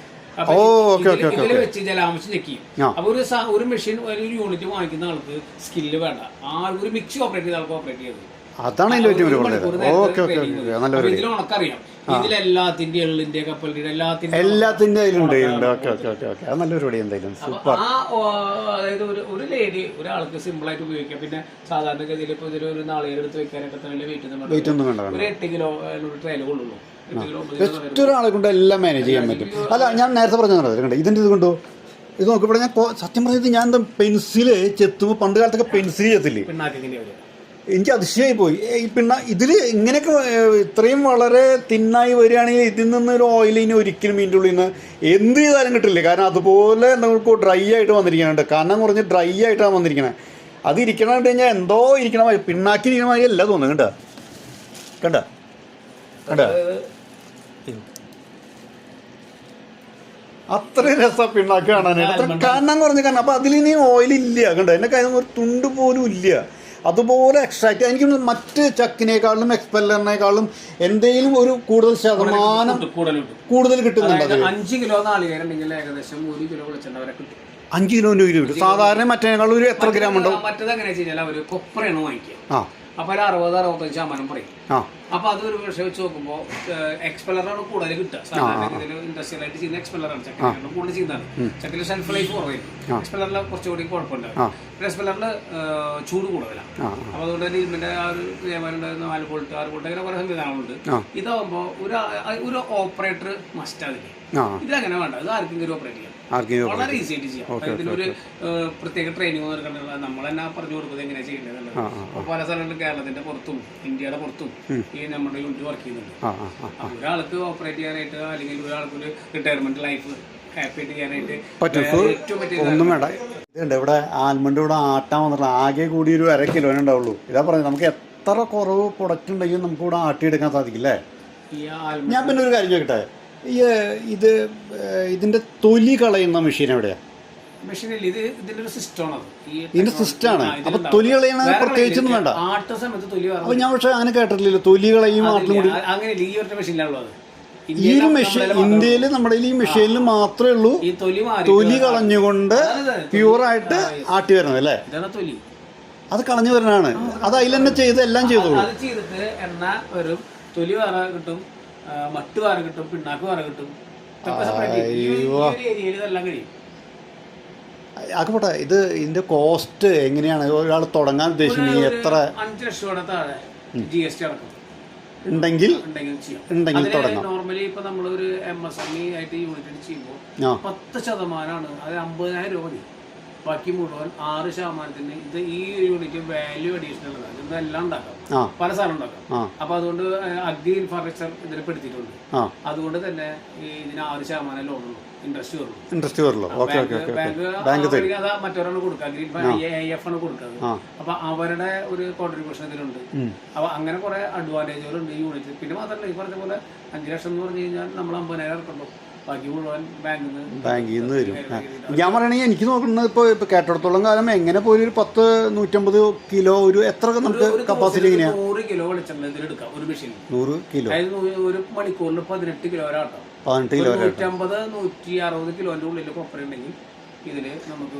ഇതിൽ വെച്ച് ജലാംശം ചെക്ക് ചെയ്യും. അപ്പൊ ഒരു ഒരു മെഷീൻ ഒരു യൂണിറ്റ് വാങ്ങിക്കുന്ന ആൾക്ക് സ്കില്ല് വേണ്ട. ആ ഒരു മിക്സി ഓപ്പറേറ്റ് ചെയ്ത ആൾക്ക് ഓപ്പറേറ്റ് ചെയ്തത് അതാണ് ഏറ്റവും വലിയ ഓക്കെ ഓക്കെ ഓക്കെ. ഇതിൽ ഉണക്കറിയാം. ഇതിലെല്ലാത്തിന്റെ എള്ളിന്റെ കപ്പലിന്റെ എല്ലാത്തിന്റെ എല്ലാത്തിന്റെ അതിലുണ്ട് ഉണ്ട് ഓക്കെ ഓക്കെ ഓക്കെ ഓക്കെ. അത് നല്ല പരിപാടി എന്തായാലും. സൂപ്പർ. ആ ഓ, അതായത് ഒരു ഒരു ലേഡി ഒരാൾക്ക് സിമ്പിൾ ആയിട്ട് ഉപയോഗിക്കാം. പിന്നെ സാധാരണഗതിയിൽ ഇപ്പോൾ ഇതിൽ ഒരു നാളികേരം എടുത്ത് വെക്കാനൊക്കെ വെയിറ്റ് ഒന്നും വേണ്ട ഒരു എട്ട് കിലോ ട്രെയിൻ കൊള്ളുള്ളൂ എട്ട് കിലോ ഒമ്പത് കിലോ ഒറ്റ ഒരാളെ കൊണ്ട് എല്ലാം മാനേജ് ചെയ്യാൻ പറ്റും. അല്ല ഞാൻ നേരത്തെ പറഞ്ഞത് കണ്ടോ? ഇതിന്റെ ഇത് കൊണ്ടോ? ഇത് നോക്കിയപ്പോൾ ഞാൻ സത്യം പറഞ്ഞത് ഞാൻ എന്താ പെൻസിൽ ചെത്തുമ്പോൾ പണ്ട് കാലത്തൊക്കെ പെൻസിൽ ചെത്തില്ലേ? എനിക്ക് അതിശയമായി പോയി. പിന്നെ ഇതിൽ ഇങ്ങനെയൊക്കെ ഇത്രയും വളരെ തിന്നായി വരികയാണെങ്കിൽ ഇതിൽ നിന്ന് ഒരു ഓയിൽ ഇനി ഒരിക്കലും ഇതിന്റെ ഉള്ളിൽ നിന്ന് എന്ത് ചെയ്താലും കിട്ടില്ല? കാരണം അതുപോലെ നമുക്ക് ഡ്രൈ ആയിട്ട് വന്നിരിക്കുന്നുണ്ട്. കാരണം കുറഞ്ഞ് ഡ്രൈ ആയിട്ടാണ് വന്നിരിക്കുന്നത് അത് ഇരിക്കണം കണ്ടു കഴിഞ്ഞാൽ എന്തോ ഇരിക്കണമായി പിണ്ണാക്കി ഇരിക്കണമായി അല്ല തോന്നുന്നു. കണ്ട? കണ്ട? കണ്ട? അത്രയും രസം പിണ്ണാക്ക് കാണാനായിട്ട് അത്ര കണ്ണം കുറഞ്ഞ കാരണം. അപ്പൊ അതിലിനി ഓയിൽ ഇല്ല കണ്ടോ? എന്നെ കയ്യിൽ ഒരു തുണ്ട് പോലും ഇല്ല. അതുപോലെ എക്സ്ട്രാക്ട് എനിക്ക് മറ്റ് ചക്കിനേക്കാളും എക്സ്പെല്ലറിനേക്കാളും എന്തെങ്കിലും ഒരു കൂടുതൽ ശതമാനം കൂടുതൽ കിട്ടുന്നുണ്ട് അഞ്ച് കിലോ നാളികേരം ഉണ്ടെങ്കിൽ ഏകദേശം ഒരു കിലോ വെളിച്ചെണ്ണ വരെ കിട്ടും. അഞ്ച് കിലോന്റെ ഒരു കിട്ടും. സാധാരണ മറ്റേക്കാളും ഒരു എത്ര ഗ്രാം ഉണ്ടാവും മറ്റേത് എങ്ങനെയാ കഴിഞ്ഞാൽ കൊപ്രയാണ് വാങ്ങിക്കുക. ആ. അപ്പൊ ഒരു അറുപത് അറുപത്തഞ്ച് ശതമാനം പറയും. അപ്പൊ അത് ഒരു പക്ഷേ വെച്ച് നോക്കുമ്പോൾ എക്സ്പെല്ലറാണ് കൂടുതൽ കിട്ടുക. സാധാരണ ഇൻഡസ്ട്രിയൽ ആയിട്ട് ചെയ്യുന്ന എക്സ്പെല്ലറാണ് ചക്കരയാണ് കൂടുതൽ ചെയ്യുന്നതാണ്. ചക്കര ഷെൽഫ് ലൈഫ് കുറവായി എക്സ്പെല്ലറിൽ കുറച്ചുകൂടി കുഴപ്പമുണ്ടാവും. പിന്നെ എക്സ്പെല്ലറിൽ ചൂട് കൂടുതലാണ്. അപ്പൊ അതുകൊണ്ട് തന്നെ ഇതിന്റെ ആ ഒരു നിയമനം ഉണ്ടായിരുന്ന നാല് വോൾട്ട് ആറ് വോൾട്ട് അങ്ങനെ കുറെ സംവിധാനങ്ങളുണ്ട്. ഇതാവുമ്പോൾ ഒരു ഒരു ഓപ്പറേറ്റർ മസ്റ്റ് അതിന്. ഇത് ഇതങ്ങനെ വേണ്ട. ഇത് ആർക്കെങ്കിലും ഓപ്പറേറ്റ് ചെയ്യാം. വളരെ ഈസി ആയിട്ട് ചെയ്യാം. അപ്പൊ ഇതിനൊരു പ്രത്യേക ട്രെയിനിങ് നടക്കേണ്ടത് നമ്മൾ തന്നെ പറഞ്ഞു കൊടുക്കുന്നത് എങ്ങനെയാ ചെയ്യേണ്ടത് അപ്പോൾ പല സ്ഥലങ്ങളിലും കേരളത്തിന്റെ പുറത്തും ഇന്ത്യയുടെ പുറത്തും ഈ നമ്മുടെ യൂണിറ്റ് വർക്ക് ചെയ്യുന്നുണ്ട്. ഒരാൾക്ക് ഓപ്പറേറ്റ് ചെയ്യാനായിട്ട് അല്ലെങ്കിൽ ഒരാൾക്ക് ഒരു റിട്ടയർമെന്റ് ലൈഫ് ഹാപ്പി ആയിട്ട് ചെയ്യാനായിട്ട് ഏറ്റവും പറ്റിയ ഇതുണ്ട്. ഇവിടെ ആൽമണ്ട് ഇവിടെ ആട്ടാൻ വന്നിട്ട് ആകെ കൂടി ഒരു അര കിലോനെ ഉണ്ടാവുള്ളൂ. ഇതാ പറഞ്ഞത്. നമുക്ക് എത്ര കുറവ് പ്രൊഡക്റ്റ് ഉണ്ടെങ്കിലും നമുക്ക് ഇവിടെ ആട്ടിയെടുക്കാൻ സാധിക്കില്ലേ? ഞാൻ പിന്നെ ഒരു കാര്യം ചോദിക്കട്ടെ? ഇത് ഇതിന്റെ തൊലി കളയുന്ന മെഷീൻ എവിടെയാ? മെഷീനിൽ ഇത് ഇതിന്റെ ഒരു സിസ്റ്റമാണ് ഇതിന്റെ സിസ്റ്റാണ് അപ്പൊ തൊലി കളയുന്ന പ്രത്യേകിച്ചൊന്നും വേണ്ട. ആട്ട സമയത്ത് തൊലി അപ്പൊ ഞാൻ പക്ഷെ അങ്ങനെ കേട്ടിട്ടില്ലല്ലോ തൊലി കളയും ആട്ടിലും കൂടി. അങ്ങനെ ഈ ഒരു മെഷീൻ ഇന്ത്യയിൽ നമ്മുടെ ഈ മെഷീനിൽ മാത്രമേ ഉള്ളൂ. തൊലി കളഞ്ഞുകൊണ്ട് അതാണ് പ്യൂറായിട്ട് ആട്ടി വരുന്നത് അല്ലേ? തൊലി. അത് കളഞ്ഞു വരുന്നതാണ്. അത് അതിൽ തന്നെ ചെയ്ത് എല്ലാം ചെയ്തോളൂ. അത് ചെയ്തിട്ട് എണ്ണ വരും? തൊലി വേറെ കിട്ടും. മട്ട് വേറെ കിട്ടും പിണ്ണാക്ക് വേറെ കിട്ടും. കഴിയും. ആക്കപ്പോട്ടെ ഇത് ഇതിന്റെ കോസ്റ്റ് എങ്ങനെയാണ്? ഒരാൾ തുടങ്ങാൻ ഉദ്ദേശിക്കുന്നത് എത്ര അഞ്ച് ലക്ഷം രൂപയുടെ താഴെ ജി എസ് ടി അടക്കം. ഉണ്ടെങ്കിൽ ഉണ്ടെങ്കിൽ തുടങ്ങാം. നോർമലി ഇപ്പൊ നമ്മളൊരു എം എസ് എം ഇ ആയിട്ട് യൂണിറ്റ് ചെയ്യുമ്പോൾ പത്ത് ശതമാനമാണ് അത് അമ്പതിനായിരം രൂപ മതി. ബാക്കി മുഴുവൻ ആറ് ശതമാനത്തിന് ഇത് ഈ യൂണിറ്റ് വാല്യൂ അഡീഷണൽ ഉണ്ടാകും ഇതെല്ലാം ഉണ്ടാക്കാം. പല സ്ഥലം ഉണ്ടാക്കാം. അപ്പൊ അതുകൊണ്ട് അഗ്രി ഇൻഫ്രാസ്ട്രക്ചർ ഇതിൽ പെടുത്തിയിട്ടുണ്ട്. അതുകൊണ്ട് തന്നെ ഇതിന് ആറ് ശതമാനം ലോൺ ഉള്ളൂ. ഇൻട്രസ്റ്റ് വരുള്ളൂ. ഇൻട്രസ്റ്റ് വരുള്ളൂ. ഓക്കെ ഓക്കെ ഓക്കെ ബാങ്ക് മറ്റൊരാണ് കൊടുക്കുക. അഗ്രി എ എഫ് ആണ് കൊടുക്കുന്നത്. അപ്പൊ അവരുടെ ഒരു കോൺട്രിബ്യൂഷൻ ഇതിലുണ്ട്. അപ്പൊ അങ്ങനെ കുറെ അഡ്വാന്റേജുകളുണ്ട് ഈ യൂണിറ്റ് പിന്നെ മാത്രമല്ല ഈ പറഞ്ഞ പോലെ അഞ്ച് ലക്ഷം എന്ന് പറഞ്ഞു കഴിഞ്ഞാൽ നമ്മൾ അമ്പതിനായിരം ഇറക്കുള്ളൂ. ബാങ്കിൽ നിന്ന് വരും. ഞാൻ പറയണെങ്കിൽ എനിക്ക് നോക്കുന്നത് ഇപ്പോൾ ഇപ്പോൾ കേട്ടിടത്തോളം കാലം എങ്ങനെ പോലും ഒരു പത്ത് നൂറ്റമ്പത് കിലോ ഒരു എത്ര നമുക്ക് കപ്പാസിറ്റി എങ്ങനെയാ? നൂറ് കിലോ വെളിച്ചെണ്ണ ഇതിലെടുക്കാം ഒരു മെഷീൻ നൂറ് കിലോ. അതായത് ഒരു മണിക്കൂറിൽ പതിനെട്ട് കിലോ പതിനെട്ട് കിലോ നൂറ്റമ്പത് നൂറ്റി അറുപത് കിലോന്റെ ഉള്ളിൽ കൊപ്ര ഉണ്ടെങ്കിൽ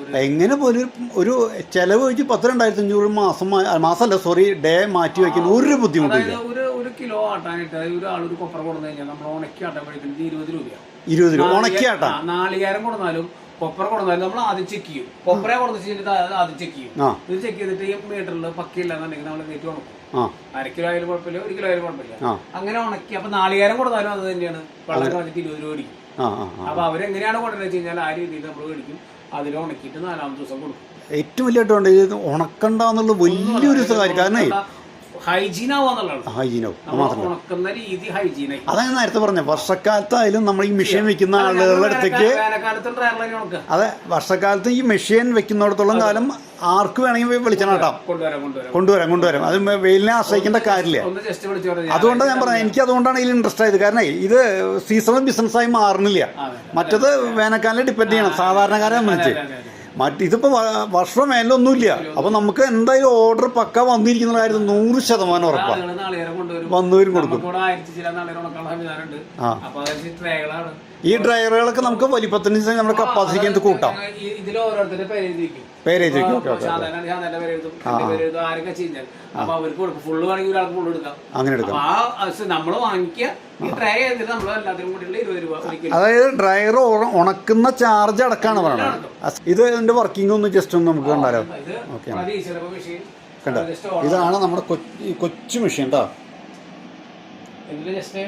ഒരു എങ്ങനെ പോലും ഒരു- ചെലവ് വെച്ച് പത്ത് രണ്ടായിരത്തി അഞ്ഞൂറ് മാസം മാസമല്ല സോറി ഡേ മാറ്റി വയ്ക്കുന്ന ഒരു ബുദ്ധിമുട്ടില്ല ഒരു ഒരു കിലോ ആട്ടാനായിട്ട് ഒരാൾ ഒരു കൊപ്ര കൊടുത്തു കഴിഞ്ഞാൽ നമ്മൾ ഉണക്കി ആട്ടാൻ കഴിക്കുന്നത് ഇരുപത് രൂപയാണ് ഇരുപത് രൂപ. ഉണക്കിയാട്ടാ. നാളികേരം കൊടുത്താലും കൊപ്ര കൊടുത്താലും നമ്മൾ ആദ്യം ചെക്ക് ചെയ്യും. കൊപ്പറ കൊടുത്ത് കഴിഞ്ഞിട്ട് അത് ആദ്യം ചെക്ക് ചെയ്യും. ഇത് ചെക്ക് ചെയ്തിട്ട് ഈ മീറ്ററിൽ പക്കയില്ല എന്നുണ്ടെങ്കിൽ നമ്മൾ കയറ്റി ഉണക്കും. അര കിലോ ആയാലും കുഴപ്പമില്ല ഒരു കിലോ ആയാലും കുഴപ്പമില്ല. അങ്ങനെ ഉണക്കി അപ്പൊ നാളികേരം കൊടുത്താലും അത് തന്നെയാണ്. വെള്ളം കളഞ്ഞിട്ട് ഇരുപത് രൂപ അടിക്കും അപ്പൊ അവരെങ്ങനെയാണ് കൊണ്ടുവരുന്നത് വെച്ച് കഴിഞ്ഞാൽ ആ രീതിയിൽ നമ്മൾ മേടിക്കും. അതിൽ ഉണക്കിയിട്ട് നാലാമത്തെ ദിവസം കൊടുക്കും. ഏറ്റവും വലിയ ഇത് ഉണക്കണ്ടെന്നുള്ള വലിയൊരു കാര്യം കാരണം ഹൈജീൻ ആവാന്നുള്ളതാണ് ഹൈജീനോ നമ്മൾ ഉണക്കുന്ന രീതി ഹൈജീനായി. അതാ ഞാൻ നേരത്തെ പറഞ്ഞ വർഷക്കാലത്തായാലും നമ്മൾ ഈ മെഷീൻ വെക്കുന്ന ആളുകളുടെ അടുത്തേക്ക് അതെ വർഷക്കാലത്ത് ഈ മെഷീൻ വെക്കുന്നിടത്തോളം കാലം ആർക്ക് വേണമെങ്കിൽ വെളിച്ചെണ്ണ കേട്ടാം. കൊണ്ടുവരാം കൊണ്ടുവരാം അത് വെയിലിനെ ആശ്രയിക്കേണ്ട കാര്യമില്ല. അതുകൊണ്ടാണ് ഞാൻ പറഞ്ഞത് എനിക്ക് അതുകൊണ്ടാണ് ഇതിൽ ഇൻട്രസ്റ്റ് ആയത്. കാരണം ഇത് സീസണൽ ബിസിനസ് ആയി മാറുന്നില്ല. മറ്റത് വേനൽക്കാലം ഡിപ്പെൻഡ് ചെയ്യണം. സാധാരണക്കാരെ സംബന്ധിച്ച്. മറ്റ് ഇതിപ്പോൾ വർഷം മേലൊന്നുമില്ല. അപ്പോൾ നമുക്ക് എന്തായാലും ഓർഡർ പക്ക വന്നിരിക്കുന്ന കാര്യം നൂറ് ശതമാനം ഉറപ്പാണ് വന്നവരും കൊടുക്കും. ആ. ഈ ഡ്രൈവറുകളൊക്കെ നമുക്ക് വലിപ്പത്തിന് നമ്മുടെ കപ്പാസിറ്റി കൂട്ടാം. ഇതിൽ ഓരോരുത്തരുടെ പേര് എഴുതിയിരിക്കും പേര് എഴുതിയിരിക്കും. ഇപ്പൊ ശാന്താനാണ് ശാന്താന്റെ പേര് എഴുതും എന്റെ പേര് എഴുതും ആരൊക്കെ ചെയ്യുന്നത് അപ്പൊ അവർക്ക് കൊടുക്കും. ഫുള്ള് വേണമെങ്കിൽ ഒരാൾക്ക് ഫുള്ള് എടുക്കാം അങ്ങനെ എടുക്കാം. അപ്പൊ ആ നമ്മൾ വാങ്ങിക്കുക. ഈ ട്രേ ചെയ്തിട്ട് നമ്മൾ എല്ലാത്തിനും കൂടിയുള്ള ഇരുപത് രൂപ ഒരിക്കലും. അതായത് ഡ്രൈവർ ഉണക്കുന്ന ചാർജ് അടക്കാണ് പറയുന്നത് ഇത് ഇതിന്റെ വർക്കിംഗ് ഒന്ന് ജസ്റ്റ് ഒന്ന് നമുക്ക് കണ്ടാലോ? ഓക്കെ അത് മെഷീൻ കണ്ടോ ഇതാണ് നമ്മുടെ കൊച്ചു ഈ കൊച്ചു മെഷീൻ കേട്ടോ ഇതിൽ ജസ്റ്റ്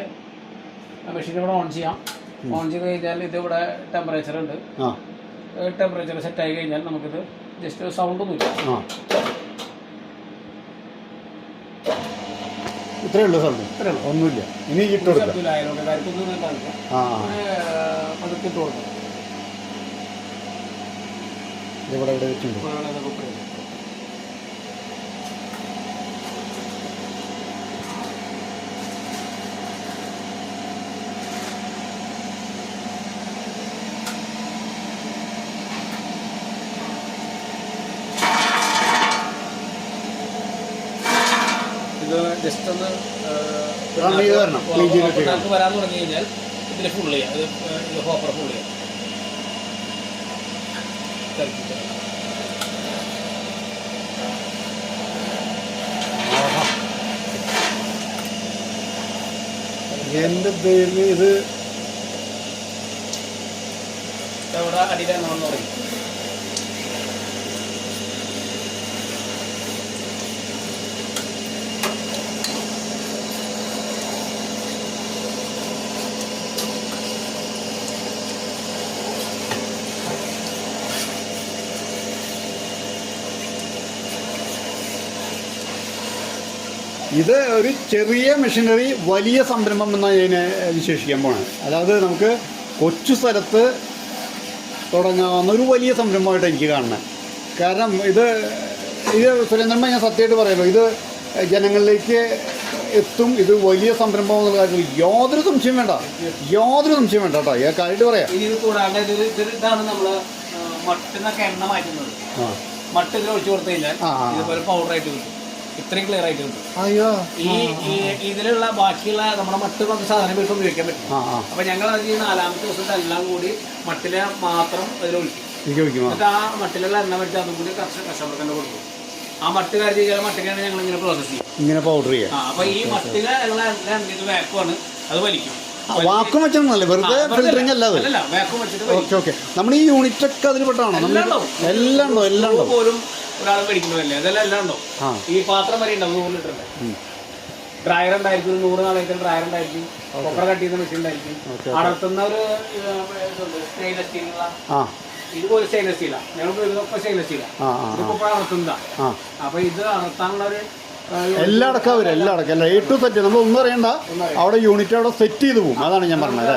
മെഷീൻ ഇവിടെ ഓൺ ചെയ്യാം. ഓൺ ചെയ്ത് കഴിഞ്ഞാൽ ഇത് ഇവിടെ ടെമ്പറേച്ചർ ഉണ്ട്. ആ. ടെമ്പറേച്ചർ സെറ്റ് ആയി കഴിഞ്ഞാൽ നമുക്കിത് ജസ്റ്റ് സൗണ്ട് ഒന്നുമില്ല ആ. ഇത്രയേ ഉള്ളൂ സൗണ്ട് ഇത്രേ ഉള്ളൂ. ഒന്നുമില്ല. ഇനി ആ പതുക്കെ ഇട്ട് കൊടുക്കും. ഇവിടെ ഇവിടെ വെച്ചിട്ടുണ്ട് ഇപ്പോഴാണ് ഇതൊക്കെ പറയുന്നത്. ജസ്റ്റ് ഒന്ന് പിണ്ണാക്ക് വരാൻ തുടങ്ങി കഴിഞ്ഞാൽ ഇതിൽ ഫുൾ ചെയ്യാം. ഇത് ഹോപ്പർ ഫുൾ ചെയ്യാം. എന്റെ ദൈവമേ ഇത് ഇവിടെ അടിയിലെണ്ണ തുടങ്ങി. ഇത് ഒരു ചെറിയ മെഷീനറി വലിയ സംരംഭം എന്നാണ് ഇതിനെ വിശേഷിക്കാൻ പോണത്. അതായത് നമുക്ക് കൊച്ചു സ്ഥലത്ത് തുടങ്ങാവുന്ന ഒരു വലിയ സംരംഭമായിട്ട് എനിക്ക് കാണുന്നത്. കാരണം ഇത് ഇത് സുരേന്ദ്രമ്മ ഞാൻ സത്യമായിട്ട് പറയുമല്ലോ ഇത് ജനങ്ങളിലേക്ക് എത്തും ഇത് വലിയ സംരംഭം എന്നുള്ള കാര്യത്തിൽ യാതൊരു സംശയം വേണ്ട. യാതൊരു സംശയം വേണ്ട കേട്ടോ ഈ കാര്യമായിട്ട് പറയാം. ഇത് കൂടാണ്ട് ഇതൊരു ഇതൊരു ഇതാണ് നമ്മൾ മട്ടിന്നൊക്കെ എണ്ണ മാറ്റുന്നത്. മട്ട് ഇതിൽ ഒഴിച്ചു കൊടുത്തു കഴിഞ്ഞാൽ. ഇതുപോലെ പൗഡർ ആയിട്ട് കിട്ടും. ഇത്രയും ക്ലിയർ ആയിട്ട് കിട്ടും. അയ്യോ. ഈ ഈ- ഇതിലുള്ള ബാക്കിയുള്ള നമ്മുടെ മട്ട് നമുക്ക് സാധനം വീട്ടിൽ ഉപയോഗിക്കാൻ പറ്റും. അപ്പൊ ഞങ്ങൾ അത് ഈ നാലാമത്തെ ദിവസത്തെ എല്ലാം കൂടി മട്ടിലെ മാത്രം അതിലൊഴിക്കും എന്നിട്ട് ആ മട്ടിലുള്ള എണ്ണ വെച്ച് അതും കൂടി കർഷക കസ്റ്റമർക്ക് തന്നെ കൊടുക്കും. ആ മട്ട് കാര്യം ചെയ്താൽ മട്ടിലാണ് ഞങ്ങൾ ഇങ്ങനെ പ്രോസസ് ചെയ്യും ഇങ്ങനെ പൗഡർ ചെയ്യാം. അപ്പൊ ഈ മട്ടിലെ ഉള്ള എണ്ണ വേക്കുവാണ് അത് വലിക്കും. വാക്കും വെച്ചൊന്നുമല്ല വെറുതെ ഫിൽറ്ററിങ് അല്ല അത്. വെച്ചിട്ട് വലിക്കും. Okay okay. നമ്മുടെ ഈ യൂണിറ്റ് ഒക്കെ അതിൽ പെട്ടാണോ എല്ലാം ഉണ്ടോ എല്ലാം ഉണ്ടോ പോലും ഒരാൾ മേടിക്കണമല്ലേ അതെല്ലാം എല്ലാം ഉണ്ടോ ഈ പാത്രം വരെ ഉണ്ടാവും നൂറ് ലിറ്ററിന്റെ ഡ്രയർ ഉണ്ടായിരിക്കും നൂറ് നാളേക്ക് ഡ്രയർ ഉണ്ടായിരിക്കും കൊപ്പറ കട്ട് ചെയ്യുന്ന മെഷീൻ ഉണ്ടായിരിക്കും. അടർത്തുന്ന ഒരു സ്റ്റെയിൻലെസ് സ്റ്റീലുള്ള ഇതുപോലെ സ്റ്റെയിൻലെസ് സ്റ്റീലാണ് ഞങ്ങൾക്ക് ഇതൊക്കെ സ്റ്റെയിൻലെസ് സ്റ്റീലാണ് ആ. അടർത്തുന്നതാണ് അപ്പൊ ഇത് അടർത്താനുള്ള ഒരു എല്ലാം അടക്കം വരും എല്ലാം അടക്കം. അല്ല എ ടു സെറ്റ് നമ്മൾ ഒന്നും അറിയണ്ട. അവിടെ യൂണിറ്റ് അവിടെ സെറ്റ് ചെയ്ത് പോകും അതാണ് ഞാൻ പറഞ്ഞത്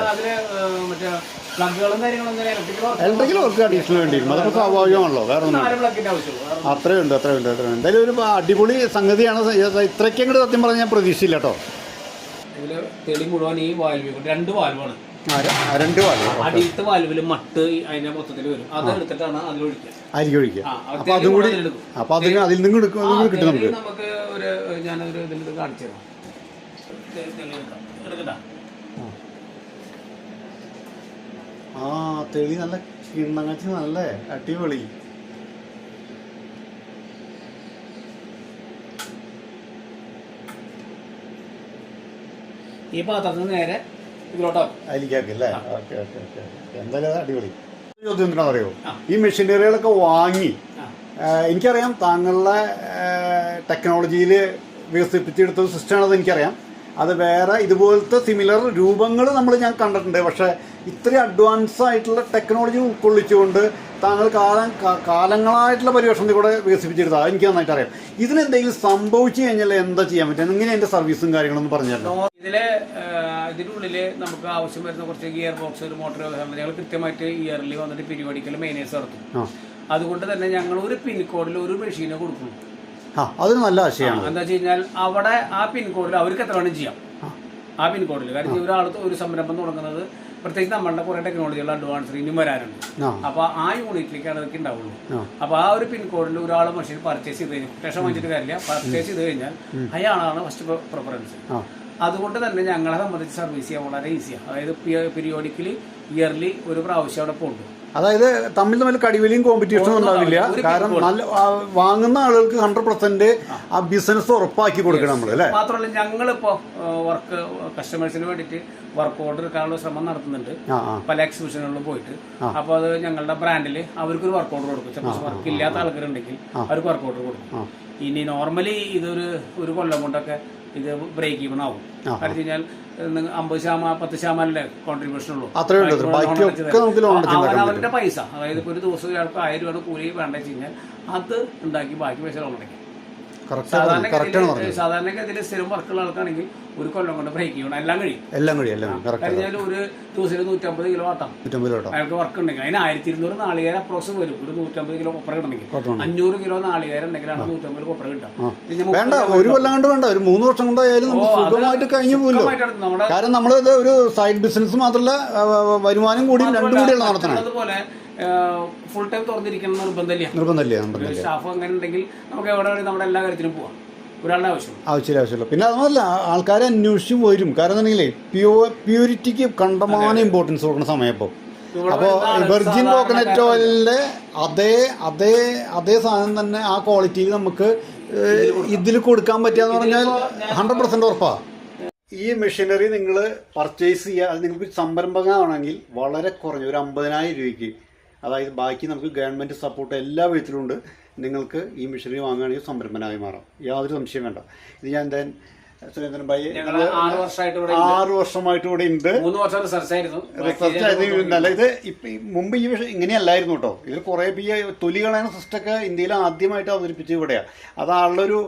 എന്തെങ്കിലും ഇലക്ട്രിക്കൽ ഇലക്ട്രിക്കൽ വർക്ക് അഡീഷണൽ വേണ്ടി അതൊക്കെ സ്വാഭാവികമാണല്ലോ വേറെ ഒന്നും അത്രയും ഉണ്ട് അത്രയും ഉണ്ട് അത്രയും ഉണ്ട് എന്തായാലും ഒരു അടിപൊളി സംഗതിയാണ്. ഇത് ഇത്രയ്ക്കും കൂടെ സത്യം പറഞ്ഞാൽ ഞാൻ പ്രതീക്ഷയില്ല കേട്ടോ. ഇതിൽ തെളി മുഴുവൻ ഈ വാൽവ് രണ്ട് വാൽവാണ്. രണ്ട് വാൽവിൽ മട്ട് അതിന്റെ മൊത്തത്തിൽ വരും. അത് എടുത്തിട്ടാണ് അതിലൊഴിക്കുക അരിക്ക് ഒഴിക്കുക. അപ്പൊ അതും കൂടി അപ്പൊ അതിന് അതിൽ നിന്ന് എടുക്കും അതും കൂടി കിട്ടും നമുക്ക്. നമുക്ക് ഒരു ഞാനൊരു ഇതിൽ കാണിച്ചു തരാം. എടുക്കട്ടാ ആ തെളി നല്ല കിണ്ണങ്ങച്ചി നല്ല അടിപൊളി. ഈ പാത്രത്തിന് നേരെ ഇതിലോട്ടാക്കും. അരിക്കാക്കല്ലേ ഓക്കെ ഓക്കെ ഓക്കെ എന്തായാലും അത് അടിപൊളി. ചോദ്യം ഈ മെഷീനറികളൊക്കെ വാങ്ങി എനിക്കറിയാം താങ്കളുടെ ടെക്നോളജിയിൽ വികസിപ്പിച്ചെടുത്ത സിസ്റ്റമാണെന്ന് എനിക്കറിയാം. അത് വേറെ ഇതുപോലത്തെ സിമിലർ രൂപങ്ങൾ നമ്മൾ ഞാൻ കണ്ടിട്ടുണ്ട്. പക്ഷേ ഇത്രയും അഡ്വാൻസ് ആയിട്ടുള്ള ടെക്നോളജി ഉൾക്കൊള്ളിച്ചുകൊണ്ട് താങ്കൾ കാലം കാലങ്ങളായിട്ടുള്ള പരിവേഷണത്തിൽ കൂടെ വികസിപ്പിച്ചെടുത്താൽ എനിക്ക് നന്നായിട്ട് അറിയാം. ഇതിനെന്തെങ്കിലും സംഭവിച്ചു കഴിഞ്ഞാൽ എന്താ ചെയ്യാൻ പറ്റുക? എങ്ങനെ എന്റെ സർവീസും കാര്യങ്ങളൊന്നും പറഞ്ഞു തരണം ഇതിനുള്ളിൽ ഇതിൽ ഇതിന്റെ ഉള്ളിൽ നമുക്ക് ആവശ്യം വരുന്ന കുറച്ച് ഗിയർ ബോക്സ് ഒരു മോട്ടോർ ഞങ്ങൾ കൃത്യമായിട്ട് ഇയർലി വന്നിട്ട് പിരിവടിക്കൽ മെയിനേഴ്സ് നടത്തും. അതുകൊണ്ട് തന്നെ ഞങ്ങൾ ഒരു പിൻകോഡിൽ ഒരു മെഷീനെ കൊടുക്കും. അതൊരു നല്ല ആശയമാണ്. എന്താ വെച്ച് കഴിഞ്ഞാൽ അവിടെ ആ പിൻകോഡിൽ അവർക്ക് എത്ര വേണം ചെയ്യാം. ആ. പിൻകോഡിൽ കാരണം ഒരാൾ ഒരു സംരംഭം തുടങ്ങുന്നത്. പ്രത്യേകിച്ച് നമ്മളുടെ കുറെ ടെക്നോളജികൾ അഡ്വാൻസ് ഇനിയും വരാനുണ്ട്. അപ്പോൾ അപ്പൊ ആ യൂണിറ്റിലേക്കാണ് അതൊക്കെ ഉണ്ടാവുള്ളൂ. ആ. അപ്പൊ ആ ഒരു പിൻകോഡിൽ ഒരാൾ മനുഷ്യർ പർച്ചേസ് ചെയ്ത് കഴിഞ്ഞാൽ കൊട്ടേഷൻ വാങ്ങിച്ചിട്ട് കാര്യമില്ല പർച്ചേസ് ചെയ്ത് കഴിഞ്ഞാൽ അയാളാണ് ഫസ്റ്റ് പ്രിഫറൻസ് അതുകൊണ്ട് തന്നെ ഞങ്ങളെ സംബന്ധിച്ച് സർവീസ് ചെയ്യാൻ വളരെ ഈസിയാണ് അതായത് പീരിയോഡിക്കലി ഇയർലി ഒരു പ്രാവശ്യം അവിടെ പോകുന്നുണ്ട് അതായത് തമ്മിൽ തമ്മിൽ കടിവലിയും കോമ്പറ്റീഷനും ഉണ്ടാവില്ല. കാരണം നല്ല വാങ്ങുന്ന ആളുകൾക്ക് ഹൺഡ്രഡ് പെർസെന്റ് ആ ബിസിനസ് ഉറപ്പാക്കി കൊടുക്കണം നമ്മൾ അല്ലേ? മാത്രമല്ല ഞങ്ങളിപ്പോ വർക്ക് കസ്റ്റമേഴ്സിന് വേണ്ടിയിട്ട് വർക്ക് ഓർഡർ എടുക്കാനുള്ള ശ്രമം നടത്തുന്നുണ്ട്. പല എക്സിബിഷനുകളിലും പോയിട്ട്. അപ്പൊ അത് ഞങ്ങളുടെ ബ്രാൻഡിൽ അവർക്കൊരു വർക്ക് ഓർഡർ കൊടുക്കും. ചിലപ്പോൾ വർക്ക് ഇല്ലാത്ത ആൾക്കാരുണ്ടെങ്കിൽ അവർക്ക് വർക്ക് ഓർഡർ കൊടുക്കും. ഇനി നോർമലി ഇതൊരു ഒരു കൊല്ലം കൊണ്ടൊക്കെ ഇത് ബ്രേക്ക് ഈവൺ ആവും. കാരണം കഴിഞ്ഞാൽ അമ്പത് ശതമാനം പത്ത് ശതമാനല്ലേ കോൺട്രിബ്യൂഷൻ ഉള്ളൂ. അവന്റെ പൈസ. അതായത് ഇപ്പൊ ഒരു ദിവസം ഒരാൾക്ക് ആയിരം രൂപ കൂലി വേണ്ട വെച്ച് കഴിഞ്ഞാൽ അത് ഉണ്ടാക്കി ബാക്കി പൈസ ലോൺ അടയ്ക്കും സാധാരണഗതിയിൽ സ്ഥിരം വർക്കുള്ള ആൾക്കാണെങ്കിൽ ഒരു കൊല്ലം കൊണ്ട് ബ്രേക്ക് ചെയ്യണം. എല്ലാം കഴിയും. എല്ലാം കഴിയും എല്ലാം കഴിഞ്ഞാൽ ഒരു ദിവസത്തിൽ നൂറ്റമ്പത് കിലോ ആട്ടാം. അയാൾക്ക് വർക്ക് ഉണ്ടെങ്കിൽ. അതിന് ആയിരത്തി ഇരുന്നൂറ് നാളികേരം അപ്രോക്സ് വരും. ഒരു നൂറ്റമ്പത് കിലോ കൊപ്ര കൊട്ടണം. അഞ്ഞൂറ് കിലോ നാളികേരം ഉണ്ടെങ്കിലാണ് നൂറ്റമ്പത് കൊപ്പറ കിട്ടുക. വേണ്ട ഒരു കൊല്ലം കൊണ്ട് വേണ്ട. ഒരു മൂന്ന് വർഷം കൊണ്ടായാലും സുഖമായിട്ട് കഴിഞ്ഞു പോലും കാരണം നമ്മൾ ഒരു സൈഡ് ബിസിനസ് മാത്രമല്ല വരുമാനം കൂടി രണ്ടും കൂടിയാണ് നടത്തണം. അതുപോലെ ഫുൾ ടൈം തുറന്നിരിക്കണം നിർബന്ധമില്ല. നിർബന്ധമില്ലേ ഒരു നിർബന്ധമില്ല സ്റ്റാഫ് അങ്ങനെ ഉണ്ടെങ്കിൽ നമുക്ക് എവിടെ വേണമെങ്കിൽ നമ്മുടെ എല്ലാ കാര്യത്തിനും പോവാം. ഒരാളുടെ ആവശ്യം ആവശ്യമില്ല ആവശ്യമില്ല. പിന്നെ അതുമല്ല ആൾക്കാരെ അന്വേഷിച്ചും വരും. കാരണം എന്താണെങ്കിലേ പ്യൂർ പ്യൂരിറ്റിക്ക് കണ്ടമാനം ഇമ്പോർട്ടൻസ് കൊടുക്കുന്ന സമയം ഇപ്പോൾ അപ്പോൾ വെർജിൻ കോക്കനട്ട് ഓയിലിന്റെ അതേ അതേ അതേ സാധനം തന്നെ ആ ക്വാളിറ്റിയിൽ നമുക്ക് ഇതിൽ കൊടുക്കാൻ പറ്റുകയെന്ന് പറഞ്ഞാൽ ഹൺഡ്രഡ് പെർസെന്റ് ഉറപ്പാണ് ഈ മെഷീനറി നിങ്ങൾ പർച്ചേസ് ചെയ്യുക അത് നിങ്ങൾക്ക് സംരംഭകമാണെങ്കിൽ വളരെ കുറഞ്ഞ ഒരു അമ്പതിനായിരം രൂപയ്ക്ക് അതായത് ബാക്കി നമുക്ക് ഗവൺമെന്റ് സപ്പോർട്ട് എല്ലാ വിധത്തിലുണ്ട് നിങ്ങൾക്ക് ഈ മെഷീനറി വാങ്ങുകയാണെങ്കിൽ സംരംഭനായി മാറാം. യാതൊരു സംശയം വേണ്ട. ഇത് ഞാൻ സുരേന്ദ്രൻ ഭായി ആറ് വർഷമായിട്ട് ഇവിടെ ഉണ്ട്. മൂന്ന് വർഷം റിസർച്ച് ആയിരുന്നു. റിസർച്ച് ആയത് ഇത് ഇപ്പം മുമ്പ് ഈ വിഷയം ഇങ്ങനെയല്ലായിരുന്നു കേട്ടോ. ഇതിൽ കുറെ ഈ തൊലി കളയുന്ന സിസ്റ്റമൊക്കെ ഇന്ത്യയിൽ ആദ്യമായിട്ട് അവതരിപ്പിച്ചത് ഇവിടെയാണ് അത് ആളുടെ ഒരു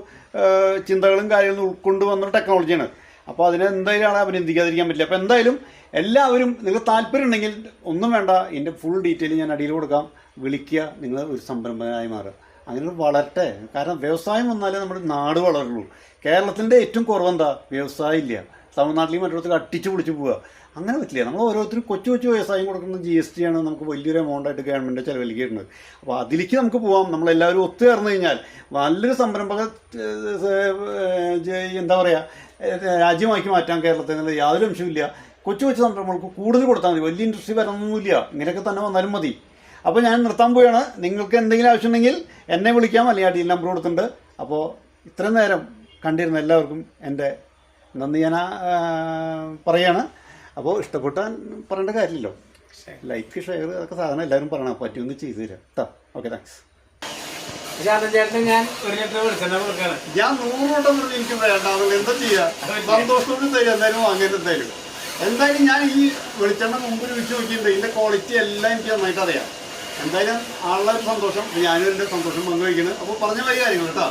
ചിന്തകളും കാര്യങ്ങളും ഉൾക്കൊണ്ട് വന്ന ടെക്നോളജിയാണ് അപ്പോൾ അതിനെ എന്തായാലും ആളെ അഭിനന്ദിക്കാതിരിക്കാൻ പറ്റില്ല. അപ്പോൾ എന്തായാലും എല്ലാവരും നിങ്ങൾക്ക് താല്പര്യം ഉണ്ടെങ്കിൽ ഒന്നും വേണ്ട ഇതിന്റെ ഫുൾ ഡീറ്റെയിൽ ഞാൻ അടിയിൽ കൊടുക്കാം. വിളിക്കുക നിങ്ങൾ ഒരു സംരംഭകനായി മാറുക. അങ്ങനെ വളരട്ടെ. കാരണം വ്യവസായം വന്നാലേ നമ്മുടെ നാട് വളരുള്ളൂ. കേരളത്തിന്റെ ഏറ്റവും കുറവെന്താ? വ്യവസായം ഇല്ല. തമിഴ്നാട്ടിലും മറ്റിടത്തേക്ക് അട്ടിച്ചു പിടിച്ച് പോവുക. അങ്ങനെ പറ്റില്ല. നമ്മൾ ഓരോരുത്തരും കൊച്ചു കൊച്ചു വ്യവസായം കൊടുക്കുന്ന ജി എസ് ടി ആണ്. നമുക്ക് വലിയൊരു എമൗണ്ട് ആയിട്ട് ഗവൺമെന്റ് ചിലവഴിക്കുന്നത് അപ്പോൾ അതിലേക്ക് നമുക്ക് പോവാം. നമ്മളെല്ലാവരും ഒത്തു ഒത്തുചേർന്ന് കഴിഞ്ഞാൽ നല്ലൊരു സംരംഭക എന്താ പറയുക രാജ്യമാക്കി മാറ്റാൻ കേരളത്തിൽ യാതൊരു അംശമില്ല കൊച്ചു കൊച്ചു സംരംഭങ്ങൾക്ക് കൂടുതൽ കൊടുത്താൽ മതി. വലിയ ഇൻഡസ്ട്രി വരണമൊന്നുമില്ല ഇങ്ങനെയൊക്കെ തന്നെ വന്നാലും മതി. അപ്പോൾ ഞാൻ നിർത്താൻ പോവുകയാണ് നിങ്ങൾക്ക് എന്തെങ്കിലും ആവശ്യമുണ്ടെങ്കിൽ എന്നെ വിളിക്കാം. അല്ലെങ്കിൽ അടിയിൽ നമ്പർ കൊടുത്തിട്ടുണ്ട്. അപ്പോൾ ഇത്രയും നേരം കണ്ടിരുന്ന എല്ലാവർക്കും എന്റെ നന്ദി ഞാൻ ആ, പറയാണ്. അപ്പോൾ ഇഷ്ടപ്പെട്ടാൻ പറയേണ്ട കാര്യമില്ലല്ലോ. ലൈക്ക് ഷെയർ അതൊക്കെ സാധനം എല്ലാവരും പറയണം. പറ്റുമെന്ന് ചെയ്തു തരാം. കേട്ടോ ഓക്കെ താങ്ക്സ് ഞാൻ നൂറ് വട്ടം എനിക്ക് വേണ്ട എന്താ ചെയ്യാ? സന്തോഷത്തോട് തരും. എന്തായാലും വാങ്ങരുത് എന്തായാലും. എന്തായാലും ഞാൻ ഈ വെളിച്ചെണ്ണ മുമ്പ് രുചിച്ച് നോക്കിയിട്ടുണ്ട്. ഇതിന്റെ ക്വാളിറ്റി എല്ലാം എനിക്ക് നന്നായിട്ട് അറിയാം. എന്തായാലും ആളുടെ സന്തോഷം ഞാനും എന്റെ സന്തോഷം പങ്കുവയ്ക്കുന്നത് അപ്പോൾ പറഞ്ഞ വഴി കാര്യങ്ങൾ കേട്ടോ.